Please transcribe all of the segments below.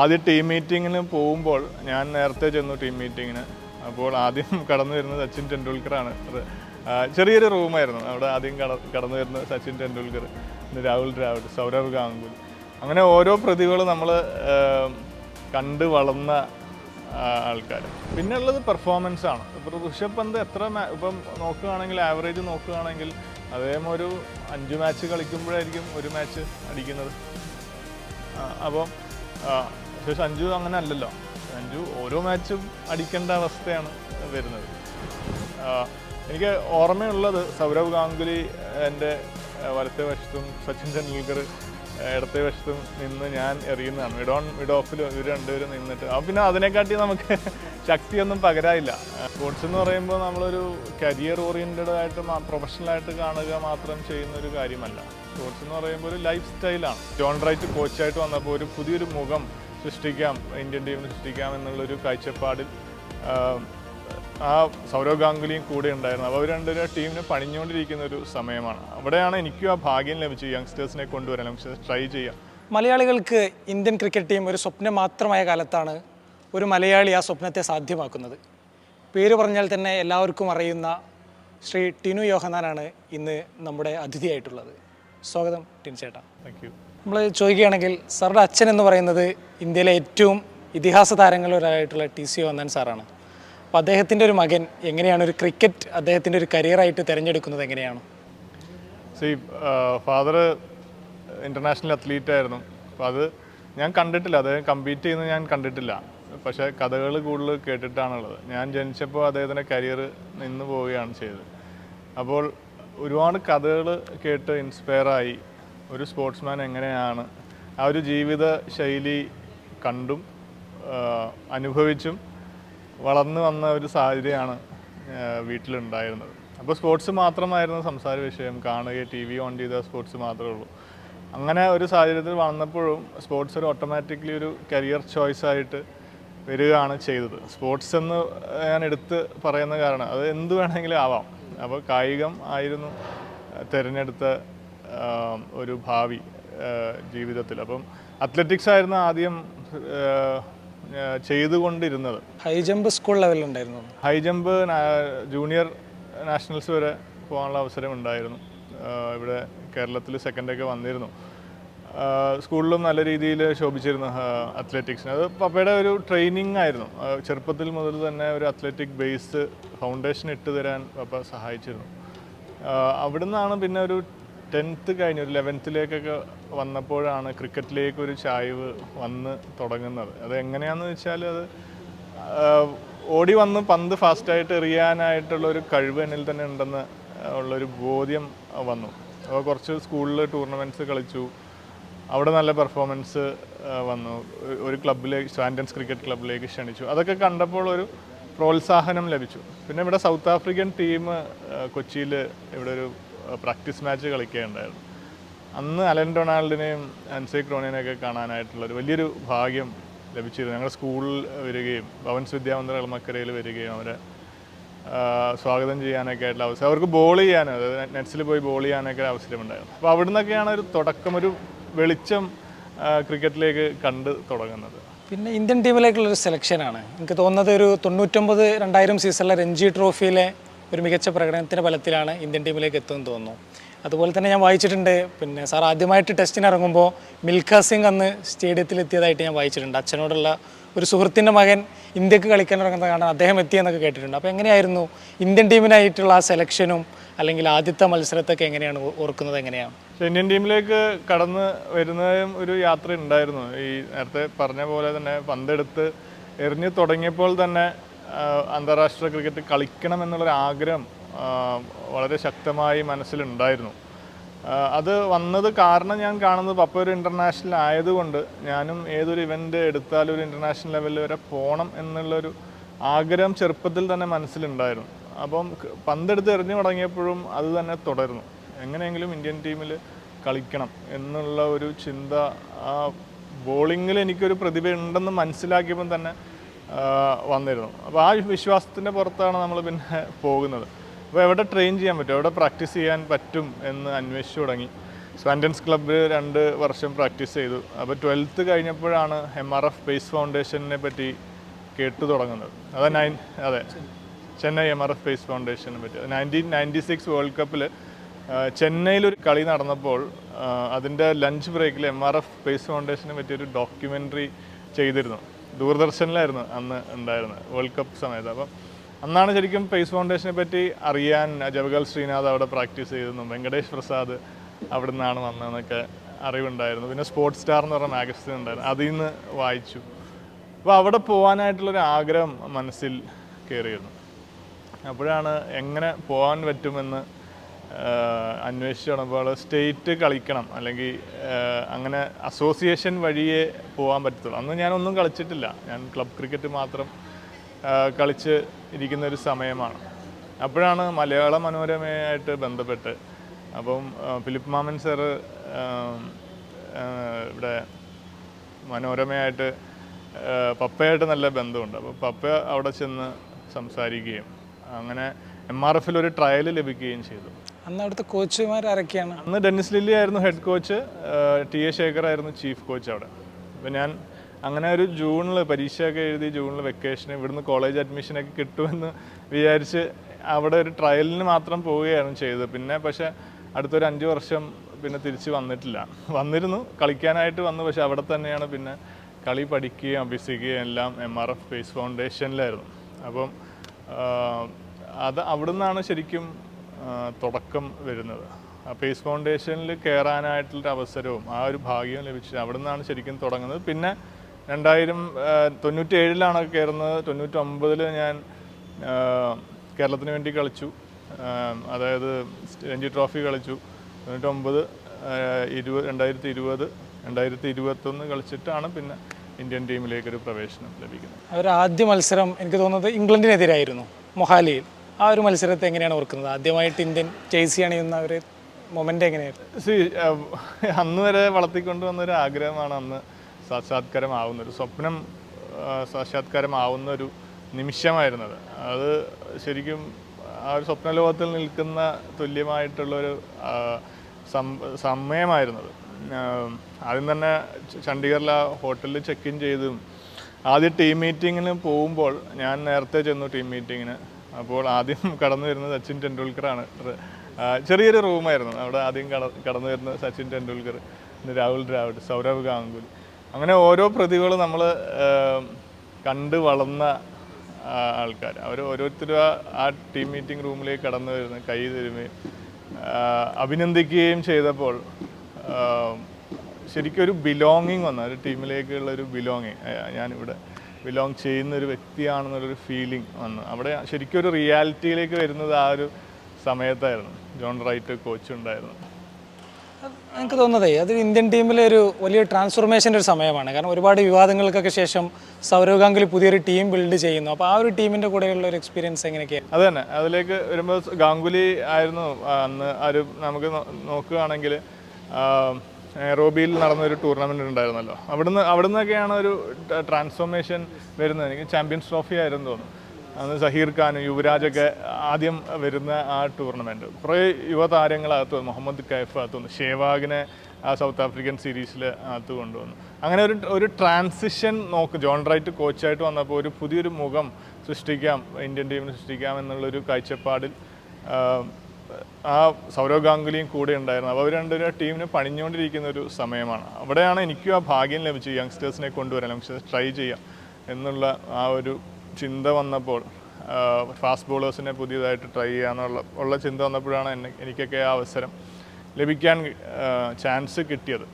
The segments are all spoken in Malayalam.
ആദ്യം ടീം മീറ്റിങ്ങിന് പോകുമ്പോൾ ഞാൻ നേരത്തെ ചെന്നു ടീം മീറ്റിങ്ങിന് അപ്പോൾ ആദ്യം കടന്നു വരുന്നത് സച്ചിൻ ടെണ്ടുൽക്കറാണ്. ചെറിയൊരു റൂമായിരുന്നു അവിടെ ആദ്യം കട കടന്നു വരുന്നത് സച്ചിൻ ടെണ്ടുൽക്കർ രാഹുൽ ദ്രാവിഡ് സൗരവ് ഗാംഗുലി. അങ്ങനെ ഓരോ പ്രതികൾ നമ്മൾ കണ്ട് വളർന്ന ആൾക്കാർ പിന്നെ ഉള്ളത് പെർഫോമൻസ് ആണ്. ഇപ്പോൾ ഋഷഭ് പന്ത് എത്ര ഇപ്പം നോക്കുകയാണെങ്കിൽ ആവറേജ് നോക്കുകയാണെങ്കിൽ അദ്ദേഹം ഒരു അഞ്ച് മാച്ച് കളിക്കുമ്പോഴായിരിക്കും ഒരു മാച്ച് അടിക്കുന്നത്. അപ്പോൾ പക്ഷേ സഞ്ജു അങ്ങനെ അല്ലല്ലോ സഞ്ജു ഓരോ മാച്ചും അടിക്കേണ്ട അവസ്ഥയാണ് വരുന്നത്. എനിക്ക് ഓർമ്മയുള്ളത് സൗരവ് ഗാംഗുലി എന്റെ വലത്തെ വശത്തും സച്ചിൻ ടെണ്ടുൽക്കർ ഇടത്തെ വശത്തും നിന്ന് ഞാൻ എറിയുന്നതാണ് മിഡ് ഓൺ മിഡ് ഓഫിൽ ഇവർ രണ്ടുപേരും നിന്നിട്ട്. അപ്പം പിന്നെ അതിനെക്കാട്ടി നമുക്ക് ശക്തിയൊന്നും പകരായില്ല സ്പോർട്സ് എന്ന് പറയുമ്പോൾ നമ്മളൊരു കരിയർ ഓറിയന്റഡ് ആയിട്ട് പ്രൊഫഷണലായിട്ട് കാണുക മാത്രം ചെയ്യുന്ന ഒരു കാര്യമല്ല. സ്പോർട്സ് എന്ന് പറയുമ്പോൾ ഒരു ലൈഫ് സ്റ്റൈലാണ് ജോൺ റൈറ്റ് കോച്ചായിട്ട് വന്നപ്പോൾ ഒരു പുതിയൊരു മുഖം സൃഷ്ടിക്കാം ഇന്ത്യൻ ടീമിനെ സൃഷ്ടിക്കാം എന്നുള്ളൊരു കാഴ്ചപ്പാടിൽ ആ, സൗരവ് ഗാംഗുലിയും കൂടെ ഉണ്ടായിരുന്നു. അപ്പോൾ അവർ രണ്ടുപേരും ടീമിനെ പണിഞ്ഞുകൊണ്ടിരിക്കുന്ന ഒരു സമയമാണ്. അവിടെയാണ് എനിക്കും ആ ഭാഗ്യം ലഭിച്ചത് യങ്സ്റ്റേഴ്സിനെ കൊണ്ടുവരാൻ. യങ്സ്റ്റേഴ്സ് ട്രൈ ചെയ്യാം. മലയാളികൾക്ക് ഇന്ത്യൻ ക്രിക്കറ്റ് ടീം ഒരു സ്വപ്നം മാത്രമായ കാലത്താണ് ഒരു മലയാളി ആ സ്വപ്നത്തെ സാധ്യമാക്കുന്നത്. പേര് പറഞ്ഞാൽ തന്നെ എല്ലാവർക്കും അറിയുന്ന ശ്രീ ടിനു യോഹനാനാണ് ഇന്ന് നമ്മുടെ അതിഥിയായിട്ടുള്ളത്. സ്വാഗതം ടിൻ ചേട്ടാ താങ്ക് യു നമ്മൾ ചോദിക്കുകയാണെങ്കിൽ സാറുടെ അച്ഛൻ എന്ന് പറയുന്നത് ഇന്ത്യയിലെ ഏറ്റവും ഇതിഹാസ താരങ്ങളിലൊരാളായിട്ടുള്ള ടി സി വന്നൻ സാറാണ്. അപ്പോൾ അദ്ദേഹത്തിന്റെ ഒരു മകൻ എങ്ങനെയാണ് ഒരു ക്രിക്കറ്റ് അദ്ദേഹത്തിന്റെ ഒരു കരിയറായിട്ട് തിരഞ്ഞെടുക്കുന്നത് എങ്ങനെയാണ്? സി ഫാദർ ഇന്റർനാഷണൽ അത്ലീറ്റ് ആയിരുന്നു. അപ്പോൾ അത് ഞാൻ കണ്ടിട്ടില്ല. അദ്ദേഹം കമ്പീറ്റ് ചെയ്യുന്നത് ഞാൻ കണ്ടിട്ടില്ല. പക്ഷേ കഥകൾ കൂടുതൽ കേട്ടിട്ടാണുള്ളത്. ഞാൻ ജനിച്ചപ്പോൾ അദ്ദേഹത്തിന്റെ കരിയർ നിന്ന് പോവുകയാണ് ചെയ്തത്. അപ്പോൾ ഒരുപാട് കഥകൾ കേട്ട് ഇൻസ്പയറായി ഒരു സ്പോർട്സ്മാൻ എങ്ങനെയാണ് ആ ഒരു ജീവിത ശൈലി കണ്ടും അനുഭവിച്ചും വളർന്നു വന്ന ഒരു സാഹചര്യമാണ് വീട്ടിലുണ്ടായിരുന്നത്. അപ്പോൾ സ്പോർട്സ് മാത്രമായിരുന്നു സംസാര വിഷയം. കാണുക ടി വി ഓൺ ചെയ്ത സ്പോർട്സ് മാത്രമേ ഉള്ളൂ. അങ്ങനെ ഒരു സാഹചര്യത്തിൽ വന്നപ്പോഴും സ്പോർട്സ് ഒരു ഓട്ടോമാറ്റിക്കലി ഒരു കരിയർ ചോയ്സ് ആയിട്ട് വരികയാണ് ചെയ്തത്. സ്പോർട്സ് എന്ന് ഞാൻ എടുത്ത് പറയുന്ന കാരണം അത് എന്ത് വേണമെങ്കിലും ആവാം. അപ്പോൾ കായികം ആയിരുന്നു തിരഞ്ഞെടുത്ത ഒരു ഭാവി ജീവിതത്തിൽ. അപ്പം അത്ലറ്റിക്സ് ആയിരുന്നു ആദ്യം ചെയ്തുകൊണ്ടിരുന്നത്. ഹൈ ജമ്പ് സ്കൂൾ ലെവലിലുണ്ടായിരുന്നു ഹൈ ജമ്പ് ജൂനിയർ നാഷണൽസ് വരെ പോകാനുള്ള അവസരം ഉണ്ടായിരുന്നു. ഇവിടെ കേരളത്തിൽ സെക്കൻഡൊക്കെ വന്നിരുന്നു. സ്കൂളിലും നല്ല രീതിയിൽ ശോഭിച്ചിരുന്നു അത്ലറ്റിക്സിന് അത് പപ്പയുടെ ഒരു ട്രെയിനിങ് ആയിരുന്നു. ചെറുപ്പത്തിൽ മുതൽ തന്നെ ഒരു അത്ലറ്റിക് ബേസ് ഫൗണ്ടേഷൻ ഇട്ട് തരാൻ പപ്പ സഹായിച്ചിരുന്നു. അവിടുന്നാണ് പിന്നെ ഒരു ടെൻത്ത് കഴിഞ്ഞ് ഒരു ലെവൻത്തിലേക്കൊക്കെ വന്നപ്പോഴാണ് ക്രിക്കറ്റിലേക്ക് ഒരു ചായ്വ് വന്ന് തുടങ്ങുന്നത്. അത് എങ്ങനെയാണെന്ന് വെച്ചാൽ അത് ഓടി വന്ന് പന്ത് ഫാസ്റ്റായിട്ട് എറിയാനായിട്ടുള്ള ഒരു കഴിവ് എന്നിൽ തന്നെ ഉണ്ടെന്ന് ഉള്ളൊരു ബോധ്യം വന്നു. അപ്പോൾ കുറച്ച് സ്കൂളിൽ ടൂർണമെന്റ്സ് കളിച്ചു. അവിടെ നല്ല പെർഫോമൻസ് വന്നു. ഒരു ക്ലബിലേക്ക് സ്റ്റാൻഡൻസ് ക്രിക്കറ്റ് ക്ലബിലേക്ക് ക്ഷണിച്ചു. അതൊക്കെ കണ്ടപ്പോൾ ഒരു പ്രോത്സാഹനം ലഭിച്ചു. പിന്നെ ഇവിടെ സൗത്ത് ആഫ്രിക്കൻ ടീം കൊച്ചിയിൽ ഇവിടെ ഒരു പ്രാക്ടീസ് മാച്ച് കളിക്കുകയുണ്ടായിരുന്നു അന്ന് അലൻ ഡൊണാൾഡിനെയും അൻസൈ ക്രോണിനെയൊക്കെ കാണാനായിട്ടുള്ള ഒരു വലിയൊരു ഭാഗ്യം ലഭിച്ചിരുന്നു. ഞങ്ങളുടെ സ്കൂളിൽ വരികയും ഭവൻസ് വിദ്യാമന്ദിര എളമക്കരയിൽ വരികയും അവരെ സ്വാഗതം ചെയ്യാനൊക്കെ ആയിട്ടുള്ള അവസരം അവർക്ക് ബോൾ ചെയ്യാനും അതായത് നെറ്റ്സിൽ പോയി ബോൾ ചെയ്യാനൊക്കെ ഒരു അവസരമുണ്ടായിരുന്നു. അപ്പോൾ അവിടെ നിന്നൊക്കെയാണ് ഒരു തുടക്കം ഒരു വെളിച്ചം ക്രിക്കറ്റിലേക്ക് കണ്ട് തുടങ്ങുന്നത്. പിന്നെ ഇന്ത്യൻ ടീമിലേക്കുള്ള ഒരു സെലക്ഷനാണ്. എനിക്ക് തോന്നുന്നത് ഒരു തൊണ്ണൂറ്റൊമ്പത് രണ്ടായിരം സീസണിലെ രഞ്ജി ട്രോഫിയിലെ ഒരു മികച്ച പ്രകടനത്തിന്റെ ഫലത്തിലാണ് ഇന്ത്യൻ ടീമിലേക്ക് എത്തുമെന്ന് തോന്നുന്നു. അതുപോലെ തന്നെ ഞാൻ വായിച്ചിട്ടുണ്ട് പിന്നെ സാർ ആദ്യമായിട്ട് ടെസ്റ്റിന് ഇറങ്ങുമ്പോൾ മിൽഖ സിംഗ് അന്ന് സ്റ്റേഡിയത്തിൽ എത്തിയതായിട്ട് ഞാൻ വായിച്ചിട്ടുണ്ട്. അച്ഛനോടുള്ള ഒരു സുഹൃത്തിന്റെ മകൻ ഇന്ത്യയ്ക്ക് കളിക്കാൻ ഇറങ്ങുന്നത് കാണാൻ അദ്ദേഹം എത്തിയെന്നൊക്കെ കേട്ടിട്ടുണ്ട്. അപ്പോൾ എങ്ങനെയായിരുന്നു ഇന്ത്യൻ ടീമിനായിട്ടുള്ള ആ സെലക്ഷനും അല്ലെങ്കിൽ ആദ്യത്തെ മത്സരത്തൊക്കെ എങ്ങനെയാണ് ഓർക്കുന്നത് എങ്ങനെയാണ്? ഇന്ത്യൻ ടീമിലേക്ക് കടന്ന് വരുന്നതും ഒരു യാത്ര ഉണ്ടായിരുന്നു ഈ നേരത്തെ പറഞ്ഞ പോലെ തന്നെ പന്തെടുത്ത് എറിഞ്ഞു തുടങ്ങിയപ്പോൾ തന്നെ അന്താരാഷ്ട്ര ക്രിക്കറ്റ് കളിക്കണം എന്നുള്ളൊരു ആഗ്രഹം വളരെ ശക്തമായി മനസ്സിലുണ്ടായിരുന്നു. അത് വന്നത് കാരണം ഞാൻ കാണുന്നത് പപ്പ ഒരു ഇന്റർനാഷണൽ ആയതുകൊണ്ട് ഞാനും ഏതൊരു ഇവന്റ് എടുത്താലും ഒരു ഇന്റർനാഷണൽ ലെവലിൽ വരെ പോകണം എന്നുള്ളൊരു ആഗ്രഹം ചെറുപ്പത്തിൽ തന്നെ മനസ്സിലുണ്ടായിരുന്നു. അപ്പം പന്തെടുത്ത് എറിഞ്ഞു തുടങ്ങിയപ്പോഴും അത് തന്നെ തുടരുന്നു എങ്ങനെയെങ്കിലും ഇന്ത്യൻ ടീമിൽ കളിക്കണം എന്നുള്ള ഒരു ചിന്ത ആ ബോളിങ്ങിൽ എനിക്കൊരു പ്രതിഭ ഉണ്ടെന്ന് മനസ്സിലാക്കിയപ്പം തന്നെ വന്നിരുന്നു. അപ്പോൾ ആ വിശ്വാസത്തിന്റെ പുറത്താണ് നമ്മൾ പിന്നെ പോകുന്നത്. അപ്പോൾ എവിടെ ട്രെയിൻ ചെയ്യാൻ പറ്റും? എവിടെ പ്രാക്ടീസ് ചെയ്യാൻ പറ്റും എന്ന് അന്വേഷിച്ചു തുടങ്ങി. സ്വാൻഡൻസ് ക്ലബ്ബിൽ രണ്ട് വർഷം പ്രാക്ടീസ് ചെയ്തു. അപ്പോൾ ട്വൽത്ത് കഴിഞ്ഞപ്പോഴാണ് എം ആർ എഫ് ബേസ് ഫൗണ്ടേഷനെ പറ്റി കേട്ടു തുടങ്ങുന്നത്. അത് നയൻ അതെ. Chennai M R F base ഫൗണ്ടേഷനെ പറ്റി. നയന്റീൻ നയന്റി സിക്സ് വേൾഡ് കപ്പിൽ ചെന്നൈയിലൊരു കളി നടന്നപ്പോൾ അതിന്റെ ലഞ്ച് ബ്രേക്കിൽ എം ആർ എഫ് ബേസ് ഫൗണ്ടേഷനെ പറ്റി ഒരു ഡോക്യുമെന്ററി ചെയ്തിരുന്നു. ദൂരദർശനിലായിരുന്നു അന്ന് ഉണ്ടായിരുന്നത് വേൾഡ് കപ്പ് സമയത്ത്. അപ്പം അന്നാണ് ശരിക്കും പേസ് ഫൗണ്ടേഷനെ പറ്റി അറിയാൻ ജവഗൽ ശ്രീനാഥ് അവിടെ പ്രാക്ടീസ് ചെയ്തിരുന്നു വെങ്കടേഷ് പ്രസാദ് അവിടെ നിന്നാണ് വന്നതെന്നൊക്കെ അറിവുണ്ടായിരുന്നു. പിന്നെ സ്പോർട്സ് സ്റ്റാർ എന്ന് പറഞ്ഞ മാഗസിൻ ഉണ്ടായിരുന്നു അതിൽ നിന്ന് വായിച്ചു. അപ്പോൾ അവിടെ പോകാനായിട്ടുള്ളൊരു ആഗ്രഹം മനസ്സിൽ കയറിയിരുന്നു. അപ്പോഴാണ് എങ്ങനെ പോകാൻ പറ്റുമെന്ന് അന്വേഷിച്ച് തുടങ്ങുമ്പോൾ സ്റ്റേറ്റ് കളിക്കണം. അല്ലെങ്കിൽ അങ്ങനെ അസോസിയേഷൻ വഴിയേ പോകാൻ പറ്റത്തുള്ളൂ. അന്ന് ഞാനൊന്നും കളിച്ചിട്ടില്ല. ഞാൻ ക്ലബ് ക്രിക്കറ്റ് മാത്രം കളിച്ച് ഇരിക്കുന്ന ഒരു സമയമാണ്. അപ്പോഴാണ് മലയാള മനോരമയായിട്ട് ബന്ധപ്പെട്ട് അപ്പം ഫിലിപ്പ് മാമൻ സാറ് ഇവിടെ മനോരമയായിട്ട് പപ്പയായിട്ട് നല്ല ബന്ധമുണ്ട്. അപ്പോൾ പപ്പ അവിടെ ചെന്ന് സംസാരിക്കുകയും അങ്ങനെ എം ആർ എഫിൽ ഒരു ട്രയൽ ലഭിക്കുകയും ചെയ്തു. അന്ന് അവിടുത്തെ കോച്ചുമാർ ആരൊക്കെയാണ്? അന്ന് ഡെന്നിസ് ലില്ലി ആയിരുന്നു head coach T A Shekhar ആയിരുന്നു ചീഫ് കോച്ച് അവിടെ. അപ്പോൾ ഞാൻ അങ്ങനെ ഒരു ജൂണിൽ പരീക്ഷയൊക്കെ എഴുതി ജൂണിൽ വെക്കേഷൻ ഇവിടുന്ന് കോളേജ് അഡ്മിഷനൊക്കെ കിട്ടുമെന്ന് വിചാരിച്ച് അവിടെ ഒരു ട്രയലിന് മാത്രം പോവുകയായിരുന്നു ചെയ്തത്. പിന്നെ പക്ഷേ അടുത്തൊരു അഞ്ച് വർഷം പിന്നെ തിരിച്ച് വന്നിട്ടില്ല. വന്നിരുന്നു കളിക്കാനായിട്ട് വന്നു പക്ഷെ അവിടെ തന്നെയാണ് പിന്നെ കളി പഠിക്കുകയും അഭ്യസിക്കുകയും എല്ലാം എം ആർ എഫ് ഫേസ് ഫൗണ്ടേഷനിലായിരുന്നു അപ്പം അത് അവിടുന്നാണ് ശരിക്കും തുടക്കം വരുന്നത്. പേസ് ഫൗണ്ടേഷനിൽ കയറാനായിട്ടുള്ള അവസരവും ആ ഒരു ഭാഗ്യവും ലഭിച്ചത് അവിടെ നിന്നാണ് ശരിക്കും തുടങ്ങുന്നത്. പിന്നെ രണ്ടായിരം തൊണ്ണൂറ്റി ഏഴിലാണ് കയറുന്നത് തൊണ്ണൂറ്റൊമ്പതിൽ ഞാൻ കേരളത്തിന് വേണ്ടി കളിച്ചു. അതായത് രഞ്ജി ട്രോഫി കളിച്ചു. തൊണ്ണൂറ്റൊമ്പത് ഇരുപത് രണ്ടായിരത്തി ഇരുപത് രണ്ടായിരത്തി ഇരുപത്തൊന്ന് കളിച്ചിട്ടാണ് പിന്നെ ഇന്ത്യൻ ടീമിലേക്കൊരു പ്രവേശനം ലഭിക്കുന്നത്. അവരാദ്യ മത്സരം എനിക്ക് തോന്നുന്നത് ഇംഗ്ലണ്ടിനെതിരായിരുന്നു മൊഹാലിയിൽ. ആ ഒരു മത്സരത്തെ എങ്ങനെയാണ് ഓർക്കുന്നത്? ആദ്യമായിട്ട് ഇന്ത്യൻ ജേഴ്സി അണിയുന്ന ഒരു മൊമെന്റ് എങ്ങനെയായിരുന്നു? സി അന്ന് വരെ വളർത്തിക്കൊണ്ടുവന്ന ഒരു ആഗ്രഹമാണ് അന്ന് സാക്ഷാത്കാരമാവുന്ന ഒരു സ്വപ്നം സാക്ഷാത്കാരമാവുന്ന ഒരു നിമിഷമായിരുന്നത്. അത് ശരിക്കും ആ ഒരു സ്വപ്നലോകത്തിൽ നിൽക്കുന്ന തുല്യമായിട്ടുള്ളൊരു സമയമായിരുന്നത്. ആദ്യം തന്നെ ചണ്ഡീഗറിൽ ആ ഹോട്ടലിൽ ചെക്ക് ഇൻ ചെയ്തും ആദ്യം ടീം മീറ്റിങ്ങിന് പോകുമ്പോൾ ഞാൻ നേരത്തെ ചെന്നു ടീം മീറ്റിങ്ങിന് അപ്പോൾ ആദ്യം കടന്നു വരുന്നത് സച്ചിൻ ടെണ്ടുൽക്കറാണ്. ചെറിയൊരു റൂമായിരുന്നു. അവിടെ ആദ്യം കട കടന്നു വരുന്നത് സച്ചിൻ ടെണ്ടുൽക്കർ രാഹുൽ ദ്രാവിഡ് സൗരവ് ഗാംഗുലി. അങ്ങനെ ഓരോ പ്രതികളും നമ്മൾ കണ്ട് വളർന്ന ആൾക്കാർ അവർ ഓരോരുത്തരും ആ- ടീം മീറ്റിംഗ് റൂമിലേക്ക് കടന്നു വരുന്ന കൈ തരുമേ അഭിനന്ദിക്കുകയും ചെയ്തപ്പോൾ ശരിക്കും ഒരു ബിലോങ്ങിങ് വന്നു. ഒരു ടീമിലേക്കുള്ള ഒരു ബിലോങ്ങിങ് ഞാനിവിടെ ബിലോങ് ചെയ്യുന്ന ഒരു വ്യക്തിയാണെന്നുള്ളൊരു ഫീലിംഗ് വന്നു. അവിടെ ശരിക്കും ഒരു റിയാലിറ്റിയിലേക്ക് വരുന്നത് ആ ഒരു സമയത്തായിരുന്നു. ജോൺ റൈറ്റ് കോച്ച് ഉണ്ടായിരുന്നു. എനിക്ക് തോന്നുന്നതേ അത് ഇന്ത്യൻ ടീമിലെ ഒരു വലിയ ട്രാൻസ്ഫോർമേഷന്റെ ഒരു സമയമാണ്. കാരണം ഒരുപാട് വിവാദങ്ങൾക്കൊക്കെ ശേഷം സൗരവ് ഗാംഗുലി പുതിയൊരു ടീം ബിൽഡ് ചെയ്യുന്നു. അപ്പോൾ ആ ഒരു ടീമിന്റെ കൂടെയുള്ള ഒരു എക്സ്പീരിയൻസ് എങ്ങനെയൊക്കെയാണ് അത് തന്നെ. അതിലേക്ക് വരുമ്പോൾ ഗാംഗുലി ആയിരുന്നു. അന്ന് ആ, ഒരു നമുക്ക് നോക്കുകയാണെങ്കിൽ റോബിയിൽ നടന്നൊരു ടൂർണമെന്റ് ഉണ്ടായിരുന്നല്ലോ. അവിടുന്ന് അവിടുന്നൊക്കെയാണ് ഒരു ട്രാൻസ്ഫോർമേഷൻ വരുന്നത്. എനിക്ക് ചാമ്പ്യൻസ് ട്രോഫി ആയിരുന്നു തോന്നുന്നു. അന്ന് സഹീർ ഖാനും യുവരാജൊക്കെ ആദ്യം വരുന്ന ആ ടൂർണമെന്റ് കുറേ യുവതാരങ്ങളകത്ത് വന്നു. മുഹമ്മദ് കൈഫ് അകത്ത് വന്നു. ഷേവാഗിനെ ആ സൗത്ത് ആഫ്രിക്കൻ സീരീസിൽ അകത്ത് കൊണ്ടുവന്നു. അങ്ങനെ ഒരു ഒരു ട്രാൻസിഷൻ നോക്ക്. ജോൺ റൈറ്റ് കോച്ചായിട്ട് വന്നപ്പോൾ ഒരു പുതിയൊരു മുഖം സൃഷ്ടിക്കാം ഇന്ത്യൻ ടീമിന് സൃഷ്ടിക്കാം എന്നുള്ളൊരു കാഴ്ചപ്പാടിൽ ആ, സൗരവ് ഗാംഗുലിയും കൂടെ ഉണ്ടായിരുന്നു. അപ്പോൾ അവർ രണ്ടുപേരും ടീമിനെ പണിഞ്ഞുകൊണ്ടിരിക്കുന്ന ഒരു സമയമാണ്. അവിടെയാണ് എനിക്കും ആ ഭാഗ്യം ലഭിച്ചു യങ്സ്റ്റേഴ്സിനെ കൊണ്ടുവരാൻ യങ്സ്റ്റേഴ്സ് ട്രൈ ചെയ്യാം എന്നുള്ള ആ ഒരു ചിന്ത വന്നപ്പോൾ ഫാസ്റ്റ് ബോളേഴ്സിനെ പുതിയതായിട്ട് ട്രൈ ചെയ്യാന്നുള്ള ഉള്ള ചിന്ത വന്നപ്പോഴാണ് എന്നെ എനിക്കൊക്കെ ആ അവസരം ലഭിക്കാൻ ചാൻസ് കിട്ടിയത്.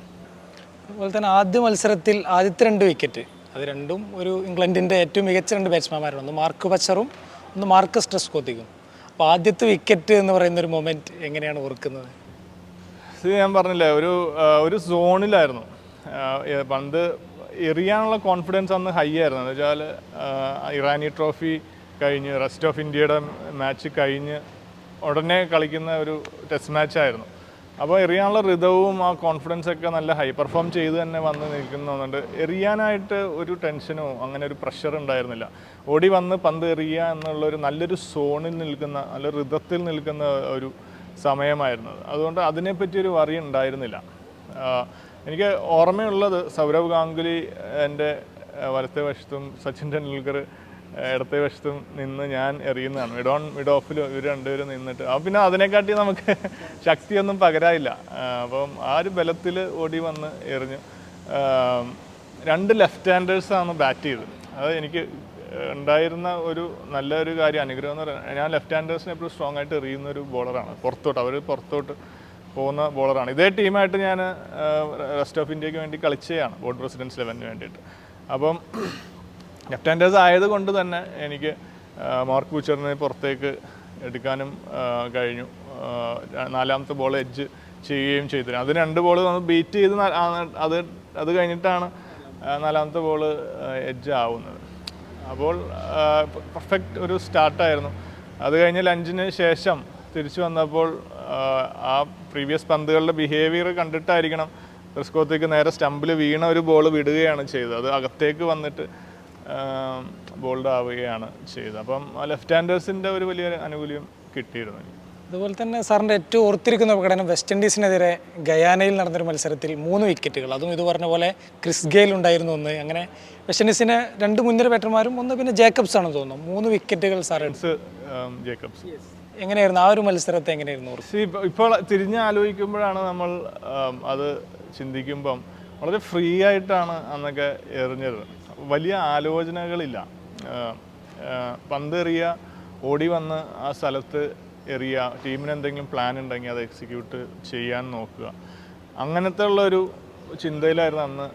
അതുപോലെ തന്നെ ആദ്യ മത്സരത്തിൽ ആദ്യത്തെ രണ്ട് വിക്കറ്റ് അത് രണ്ടും ഒരു ഇംഗ്ലണ്ടിന്റെ ഏറ്റവും മികച്ച രണ്ട് ബാറ്റ്സ്മാൻമാരാണ് ഒന്ന് മാർക്ക് ബച്ചറും ഒന്ന് മാർക്കസ് ട്രസ്കോത്തിക്കും. അപ്പോൾ ആദ്യത്തെ വിക്കറ്റ് എന്ന് പറയുന്ന ഒരു മൊമെന്റ് എങ്ങനെയാണ് ഓർക്കുന്നത്? ഇത് ഞാൻ പറഞ്ഞില്ലേ ഒരു ഒരു സോണിലായിരുന്നു പണ്ട് എറിയാനുള്ള കോൺഫിഡൻസ് അന്ന് ഹൈ ആയിരുന്നു. എന്ന് വെച്ചാൽ ഇറാനി ട്രോഫി കഴിഞ്ഞ് റെസ്റ്റ് ഓഫ് ഇന്ത്യയുടെ മാച്ച് കഴിഞ്ഞ് ഉടനെ കളിക്കുന്ന ഒരു ടെസ്റ്റ് മാച്ചായിരുന്നു അപ്പോൾ എറിയാനുള്ള ഋതവും ആ കോൺഫിഡൻസ് ഒക്കെ നല്ല ഹൈ പെർഫോം ചെയ്ത് തന്നെ വന്ന് നിൽക്കുന്നുണ്ട് എറിയാനായിട്ട് ഒരു ടെൻഷനോ അങ്ങനെ ഒരു പ്രഷർ ഉണ്ടായിരുന്നില്ല. ഓടി വന്ന് പന്ത് എറിയുക എന്നുള്ളൊരു നല്ലൊരു സോണിൽ നിൽക്കുന്ന നല്ല ഋതത്തിൽ നിൽക്കുന്ന ഒരു സമയമായിരുന്നത്. അതുകൊണ്ട് അതിനെപ്പറ്റി ഒരു വറി ഉണ്ടായിരുന്നില്ല. എനിക്ക് ഓർമ്മയുള്ളത് സൗരവ് ഗാംഗുലി എന്റെ വലത്തെ വശത്തും സച്ചിൻ ടെണ്ടുൽക്കർ ഇടത്തെ വശത്തും നിന്ന് ഞാൻ എറിയുന്നതാണ്. വിഡോൺ വിഡോഫിലും ഇവർ രണ്ടുപേരും നിന്നിട്ട്. അപ്പം പിന്നെ അതിനെക്കാട്ടി നമുക്ക് ശക്തിയൊന്നും പകരായില്ല അപ്പം ആ ഒരു ബലത്തിൽ ഓടി വന്ന് എറിഞ്ഞു. രണ്ട് ലെഫ്റ്റ് ഹാൻഡേഴ്സാണ് ബാറ്റ് ചെയ്തത്. അത് എനിക്ക് ഉണ്ടായിരുന്ന ഒരു നല്ലൊരു കാര്യം അനുഗ്രഹം എന്ന് പറയുന്നത് ഞാൻ ലെഫ്റ്റ് ഹാൻഡേഴ്സിനെ എപ്പോഴും സ്ട്രോങ് ആയിട്ട് എറിയുന്ന ഒരു ബോളറാണ് പുറത്തോട്ട് അവർ പുറത്തോട്ട് പോകുന്ന ബോളറാണ് ഇതേ ടീമായിട്ട് ഞാൻ റെസ്റ്റ് ഓഫ് ഇന്ത്യയ്ക്ക് വേണ്ടി കളിച്ചതാണ് ബോർഡ് പ്രസിഡൻസ് ലെവലിന് വേണ്ടിയിട്ട്. അപ്പം ലെഫ്റ്റ് ഹാൻഡേഴ്സ് ആയതുകൊണ്ട് തന്നെ എനിക്ക് മാർക്ക് ബൂച്ചറിനെ പുറത്തേക്ക് എടുക്കാനും കഴിഞ്ഞു. നാലാമത്തെ ബോൾ എഡ്ജ് ചെയ്യുകയും ചെയ്തിരുന്നു. അത് രണ്ട് ബോൾ നമ്മൾ ബീറ്റ് ചെയ്ത് അത് അത് കഴിഞ്ഞിട്ടാണ് നാലാമത്തെ ബോൾ എഡ്ജ് ആവുന്നത്. അപ്പോൾ പെർഫെക്റ്റ് ഒരു സ്റ്റാർട്ടായിരുന്നു അത് കഴിഞ്ഞ് ലഞ്ചിന് ശേഷം തിരിച്ചു വന്നപ്പോൾ ആ, പ്രീവിയസ് പന്തുകളുടെ ബിഹേവിയർ കണ്ടിട്ടായിരിക്കണം റിസ്കോത്തേക്ക് നേരെ സ്റ്റമ്പിൽ വീണ ഒരു ബോൾ വിടുകയാണ് ചെയ്തത്. അത് അകത്തേക്ക് വന്നിട്ട് ബോൾഡ് ആവുകയാണ് ചെയ്തത്. അപ്പം ലെഫ്റ്റ് ഹാൻഡേഴ്സിന്റെ ഒരു വലിയ ആനുകൂല്യം കിട്ടിയിരുന്നു. എനിക്ക് അതുപോലെ തന്നെ സാറിന്റെ ഏറ്റവും ഓർത്തിരിക്കുന്ന പ്രകടനം വെസ്റ്റ് ഇൻഡീസിനെതിരെ ഗയാനയിൽ നടന്നൊരു മത്സരത്തിൽ മൂന്ന് വിക്കറ്റുകൾ. അതും ഇത് പറഞ്ഞ പോലെ ക്രിസ് ഗെയിൽ ഉണ്ടായിരുന്നു ഒന്ന്. അങ്ങനെ വെസ്റ്റ് ഇൻഡീസിന് രണ്ട് മുൻനിര ബാറ്റർമാരും ഒന്ന് പിന്നെ ജേക്കബ്സ് ആണെന്ന് തോന്നുന്നു. മൂന്ന് വിക്കറ്റുകൾ സാർ ജേക്കബ്സ് എങ്ങനെയായിരുന്നു? ആ ഒരു മത്സരത്തെ എങ്ങനെയായിരുന്നു? ഇപ്പോൾ തിരിഞ്ഞ് ആലോചിക്കുമ്പോഴാണ് നമ്മൾ അത് ചിന്തിക്കുമ്പം വളരെ ഫ്രീ ആയിട്ടാണ് അന്നൊക്കെ എറിഞ്ഞത്. വലിയ ആലോചനകളില്ല. പന്തെറിയ ഓടി വന്ന് ആ സ്ഥലത്ത് എറിയ ടീമിന് എന്തെങ്കിലും പ്ലാൻ ഉണ്ടെങ്കിൽ അത് എക്സിക്യൂട്ട് ചെയ്യാൻ നോക്കുക. അങ്ങനത്തെ ഉള്ളൊരു ചിന്തയിലായിരുന്നു അന്ന്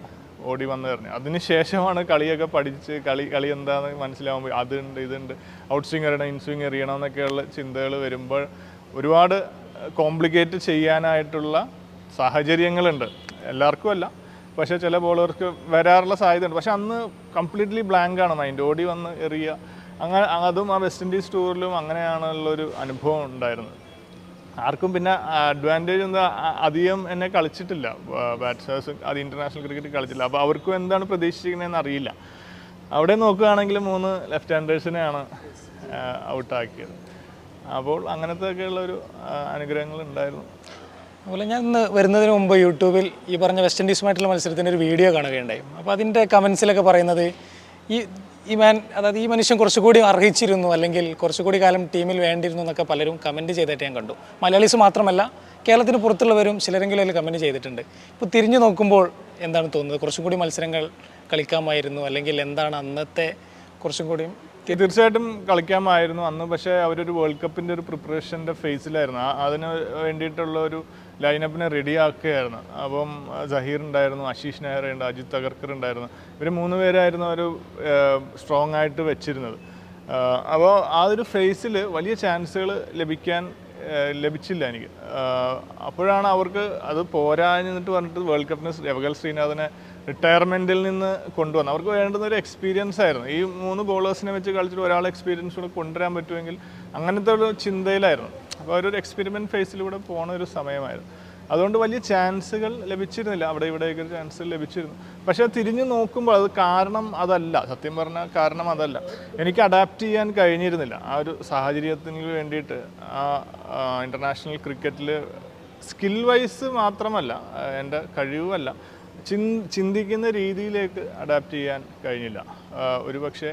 ഓടി വന്ന് എറിഞ്ഞത്. അതിന് ശേഷമാണ് കളിയൊക്കെ പഠിച്ച് കളി കളി എന്താണെന്ന് മനസ്സിലാവുമ്പോൾ അതുണ്ട് ഇതുണ്ട് ഔട്ട് സ്വിങ് എറിയണം ഇൻ സ്വിങ് എറിയണം എന്നൊക്കെയുള്ള ചിന്തകൾ വരുമ്പോൾ ഒരുപാട് കോംപ്ലിക്കേറ്റ് ചെയ്യാനായിട്ടുള്ള സാഹചര്യങ്ങളുണ്ട്. എല്ലാവർക്കും അല്ല. പക്ഷേ ചില ബോളർക്ക് വരാറുള്ള സാധ്യതയുണ്ട്. പക്ഷെ അന്ന് കംപ്ലീറ്റ്ലി ബ്ലാങ്ക് ആണ്. മൈൻഡ് ഓടി വന്ന് എറിയുക. അങ്ങനെ അതും ആ വെസ്റ്റ് ഇൻഡീസ് ടൂറിലും അങ്ങനെയാണുള്ളൊരു അനുഭവം ഉണ്ടായിരുന്നത് ആർക്കും പിന്നെ അഡ്വാന്റേജ് എന്താ അധികം എന്നെ കളിച്ചിട്ടില്ല. ബാറ്റ്സേഴ്സ് അത് ഇന്റർനാഷണൽ ക്രിക്കറ്റ് കളിച്ചില്ല. അപ്പോൾ അവർക്കും എന്താണ് പ്രതീക്ഷിക്കുന്നതെന്ന് അറിയില്ല. അവിടെ നോക്കുകയാണെങ്കിൽ മൂന്ന് ലെഫ്റ്റ് ഹാൻഡേഴ്സിനെയാണ് ഔട്ടാക്കിയത് അപ്പോൾ അങ്ങനത്തെ ഒരു അനുഗ്രഹങ്ങൾ ഉണ്ടായിരുന്നു അതുപോലെ ഞാൻ ഇന്ന് വരുന്നതിന് മുമ്പ് യൂട്യൂബിൽ ഈ പറഞ്ഞ വെസ്റ്റ് ഇൻഡീസുമായിട്ടുള്ള മത്സരത്തിന്റെ ഒരു വീഡിയോ കാണുകയുണ്ടായി. അപ്പോൾ അതിന്റെ കമൻസിലൊക്കെ പറയുന്നത് ഈ ഈ മാൻ അതായത് ഈ മനുഷ്യൻ കുറച്ചുകൂടി അർഹിച്ചിരുന്നു അല്ലെങ്കിൽ കുറച്ചുകൂടി കാലം ടീമിൽ വേണ്ടിയിരുന്നു എന്നൊക്കെ പലരും കമന്റ് ചെയ്തിട്ട് ഞാൻ കണ്ടു. മലയാളീസ് മാത്രമല്ല കേരളത്തിന് പുറത്തുള്ളവരും ചിലരെങ്കിലും അതിൽ കമന്റ് ചെയ്തിട്ടുണ്ട്. ഇപ്പോൾ തിരിഞ്ഞു നോക്കുമ്പോൾ എന്താണ് തോന്നുന്നത്? കുറച്ചും കൂടി മത്സരങ്ങൾ കളിക്കാമായിരുന്നു അല്ലെങ്കിൽ എന്താണ് അന്നത്തെ കുറച്ചും കൂടി തീർച്ചയായിട്ടും കളിക്കാമായിരുന്നു അന്ന് പക്ഷേ അവരൊരു വേൾഡ് കപ്പിന്റെ ഒരു പ്രിപ്പറേഷന്റെ ഫേസിലായിരുന്നു അതിന് വേണ്ടിയിട്ടുള്ള ഒരു ലൈനപ്പിനെ റെഡി ആക്കുകയായിരുന്നു. അപ്പം സഹീർ ഉണ്ടായിരുന്നു അശീഷ് നെഹ്റ ഉണ്ട് അജിത് തകർക്കർ ഉണ്ടായിരുന്നു. ഇവർ മൂന്ന് പേരായിരുന്നു ഒരു സ്ട്രോങ് ആയിട്ട് വെച്ചിരുന്നത്. അപ്പോൾ ആ ഒരു ഫേസിൽ വലിയ ചാൻസുകൾ ലഭിക്കാൻ ലഭിച്ചില്ല എനിക്ക്. അപ്പോഴാണ് അവർക്ക് അത് പോരാഞ്ഞിട്ട് പറഞ്ഞിട്ട് വേൾഡ് കപ്പിന് രവകൽ ശ്രീനാഥിനെ റിട്ടയർമെന്റിൽ നിന്ന് കൊണ്ടുവന്നു. അവർക്ക് വേണ്ടുന്ന ഒരു എക്സ്പീരിയൻസ് ആയിരുന്നു. ഈ മൂന്ന് ബോളേഴ്സിനെ വെച്ച് കളിച്ചിട്ട് ഒരാൾ എക്സ്പീരിയൻസ് കൂടെ കൊണ്ടുവരാൻ പറ്റുമെങ്കിൽ അങ്ങനത്തെ ഒരു ചിന്തയിലായിരുന്നു. അപ്പോൾ അവരൊരു എക്സ്പെരിമെന്റ് ഫേസിലൂടെ പോണ ഒരു സമയമായിരുന്നു. അതുകൊണ്ട് വലിയ ചാൻസുകൾ ലഭിച്ചിരുന്നില്ല. അവിടെ ഇവിടെയൊക്കെ ചാൻസുകൾ ലഭിച്ചിരുന്നു. പക്ഷേ തിരിഞ്ഞു നോക്കുമ്പോൾ അത് കാരണം അതല്ല. സത്യം പറഞ്ഞാൽ കാരണം അതല്ല. എനിക്ക് അഡാപ്റ്റ് ചെയ്യാൻ കഴിഞ്ഞിരുന്നില്ല. ആ ഒരു സാഹചര്യത്തിന് വേണ്ടിയിട്ട് ആ ഇന്റർനാഷണൽ ക്രിക്കറ്റിൽ സ്കിൽ വൈസ് മാത്രമല്ല എന്റെ കഴിവല്ല ചിൻ ചിന്തിക്കുന്ന രീതിയിലേക്ക് അഡാപ്റ്റ് ചെയ്യാൻ കഴിഞ്ഞില്ല. ഒരു പക്ഷേ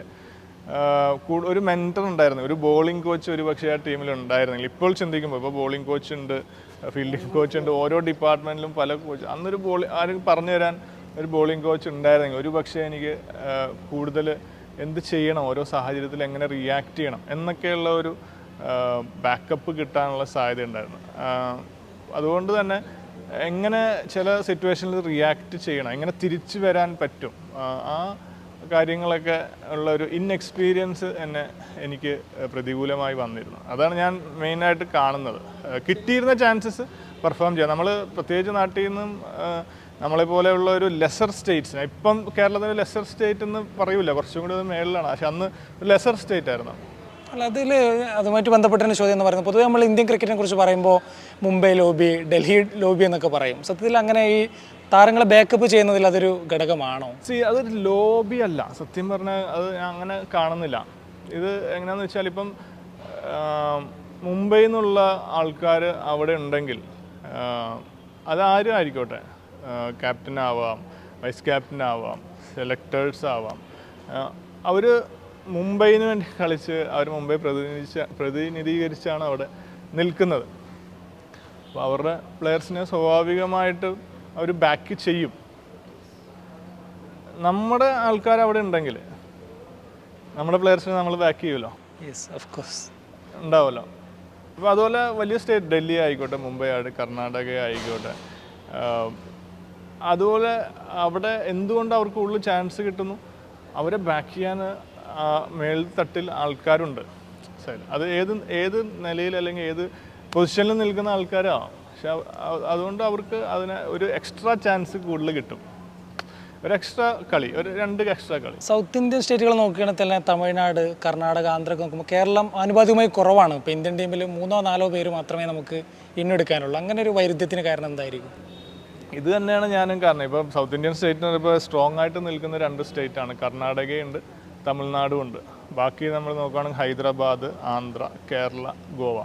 ഒരു മെന്റർ ഉണ്ടായിരുന്നു ഒരു ബോളിംഗ് കോച്ച് ഒരു പക്ഷേ ആ ടീമിൽ ഉണ്ടായിരുന്നെങ്കിൽ ഇപ്പോൾ ചിന്തിക്കുമ്പോൾ ഇപ്പോൾ ബോളിംഗ് കോച്ച് ഉണ്ട് ഫീൽഡിംഗ് കോച്ച് ഉണ്ട് ഓരോ ഡിപ്പാർട്ട്മെന്റിലും പല കോച്ച് അന്നൊരു ബോളി ആരും പറഞ്ഞു തരാൻ ഒരു ബോളിംഗ് കോച്ച് ഉണ്ടായിരുന്നെങ്കിൽ ഒരു പക്ഷേ എനിക്ക് കൂടുതൽ എന്ത് ചെയ്യണം ഓരോ സാഹചര്യത്തിൽ എങ്ങനെ റിയാക്ട് ചെയ്യണം എന്നൊക്കെയുള്ള ഒരു ബാക്കപ്പ് കിട്ടാനുള്ള സാധ്യത ഉണ്ടായിരുന്നു. അതുകൊണ്ട് തന്നെ എങ്ങനെ ചില സിറ്റുവേഷനിൽ റിയാക്ട് ചെയ്യണം? എങ്ങനെ തിരിച്ചു വരാൻ പറ്റും? ആ കാര്യങ്ങളൊക്കെ ഉള്ള ഒരു ഇൻഎക്സ്പീരിയൻസ് എന്നെ എനിക്ക് പ്രതികൂലമായി വന്നിരുന്നു. അതാണ് ഞാൻ മെയിനായിട്ട് കാണുന്നത്. കിട്ടിയിരുന്ന ചാൻസസ് പെർഫോം ചെയ്യാം. നമ്മൾ പ്രത്യേകിച്ച് നാട്ടിൽ നിന്നും നമ്മളെ പോലെയുള്ള ഒരു ലെസർ സ്റ്റേറ്റ്സിന് ഇപ്പം കേരളത്തിൽ ലെസർ സ്റ്റേറ്റ് എന്ന് പറയൂല. കുറച്ചും കൂടി മേളിലാണ്. പക്ഷെ അന്ന് ലെസർ സ്റ്റേറ്റ് ആയിരുന്നു. അല്ല അതിൽ അതുമായിട്ട് ബന്ധപ്പെട്ട ചോദ്യം എന്ന് പറയുന്നത് പൊതുവേ നമ്മൾ ഇന്ത്യൻ ക്രിക്കറ്റിനെ കുറിച്ച് പറയുമ്പോൾ മുംബൈ ലോബി ഡൽഹി ലോബി എന്നൊക്കെ പറയും. സത്യത്തിൽ അങ്ങനെ ഈ താരങ്ങളെ ബാക്കപ്പ് ചെയ്യുന്നതിൽ അതൊരു ഘടകമാണോ? സി അതൊരു ലോബി അല്ല. സത്യം പറഞ്ഞാൽ അത് അങ്ങനെ കാണുന്നില്ല. ഇത് എങ്ങനെയാന്ന് വെച്ചാൽ ഇപ്പം മുംബൈയിൽ നിന്നുള്ള ആൾക്കാർ അവിടെ ഉണ്ടെങ്കിൽ അതാരും ആയിക്കോട്ടെ ക്യാപ്റ്റൻ ആവാം വൈസ് ക്യാപ്റ്റൻ ആവാം സെലക്ടേഴ്സ് ആവാം. അവർ മുംബൈന് വേണ്ടി കളിച്ച് അവർ മുംബൈ പ്രതിനിധിച്ച പ്രതിനിധീകരിച്ചാണ് അവിടെ നിൽക്കുന്നത്. അപ്പോൾ അവരുടെ പ്ലെയേഴ്സിനെ സ്വാഭാവികമായിട്ട് അവർ ബാക്ക് ചെയ്യും. നമ്മുടെ ആൾക്കാർ അവിടെ ഉണ്ടെങ്കിൽ നമ്മുടെ പ്ലെയേഴ്സിനെ നമ്മൾ ബാക്ക് ചെയ്യുമല്ലോ യെസ് ഓഫ് കോഴ്സ് ഉണ്ടാവുമല്ലോ അപ്പോൾ അതുപോലെ വലിയ സ്റ്റേറ്റ് ഡൽഹി ആയിക്കോട്ടെ മുംബൈ ആയിട്ട് കർണാടക ആയിക്കോട്ടെ അതുപോലെ അവിടെ എന്തുകൊണ്ട് അവർക്ക് കൂടുതൽ ചാൻസ് കിട്ടുന്നു? അവരെ ബാക്ക് ചെയ്യാൻ മേൽത്തട്ടിൽ ആൾക്കാരുണ്ട്. അത് ഏത് ഏത് നിലയിൽ അല്ലെങ്കിൽ ഏത് പൊസിഷനിൽ നിൽക്കുന്ന ആൾക്കാരാണ് പക്ഷെ അതുകൊണ്ട് അവർക്ക് അതിന് ഒരു എക്സ്ട്രാ ചാൻസ് കൂടുതൽ കിട്ടും. ഒരു എക്സ്ട്രാ കളി ഒരു രണ്ട് എക്സ്ട്രാ കളി. സൗത്ത് ഇന്ത്യൻ സ്റ്റേറ്റുകൾ നോക്കുകയാണെങ്കിൽ തന്നെ തമിഴ്നാട് കർണാടക ആന്ധ്ര ഒക്കെ നോക്കുമ്പോൾ കേരളം ആനുപാതികമായി കുറവാണ്. ഇപ്പോൾ ഇന്ത്യൻ ടീമിൽ മൂന്നോ നാലോ പേര് മാത്രമേ നമുക്ക് ഇന്നെടുക്കാനുള്ളൂ അങ്ങനെ ഒരു വൈരുദ്ധ്യത്തിന് കാരണം എന്തായിരിക്കും? ഇത് തന്നെയാണ് ഞാനും കാരണം. ഇപ്പം സൗത്ത് ഇന്ത്യൻ സ്റ്റേറ്റിന് ഇപ്പോൾ സ്ട്രോങ് ആയിട്ട് നിൽക്കുന്ന രണ്ട് സ്റ്റേറ്റാണ്. ആണ് കർണാടകയുണ്ട്. തമിഴ്നാടും ഉണ്ട്. ബാക്കി നമ്മൾ നോക്കുകയാണെങ്കിൽ ഹൈദരാബാദ് ആന്ധ്ര കേരള ഗോവ.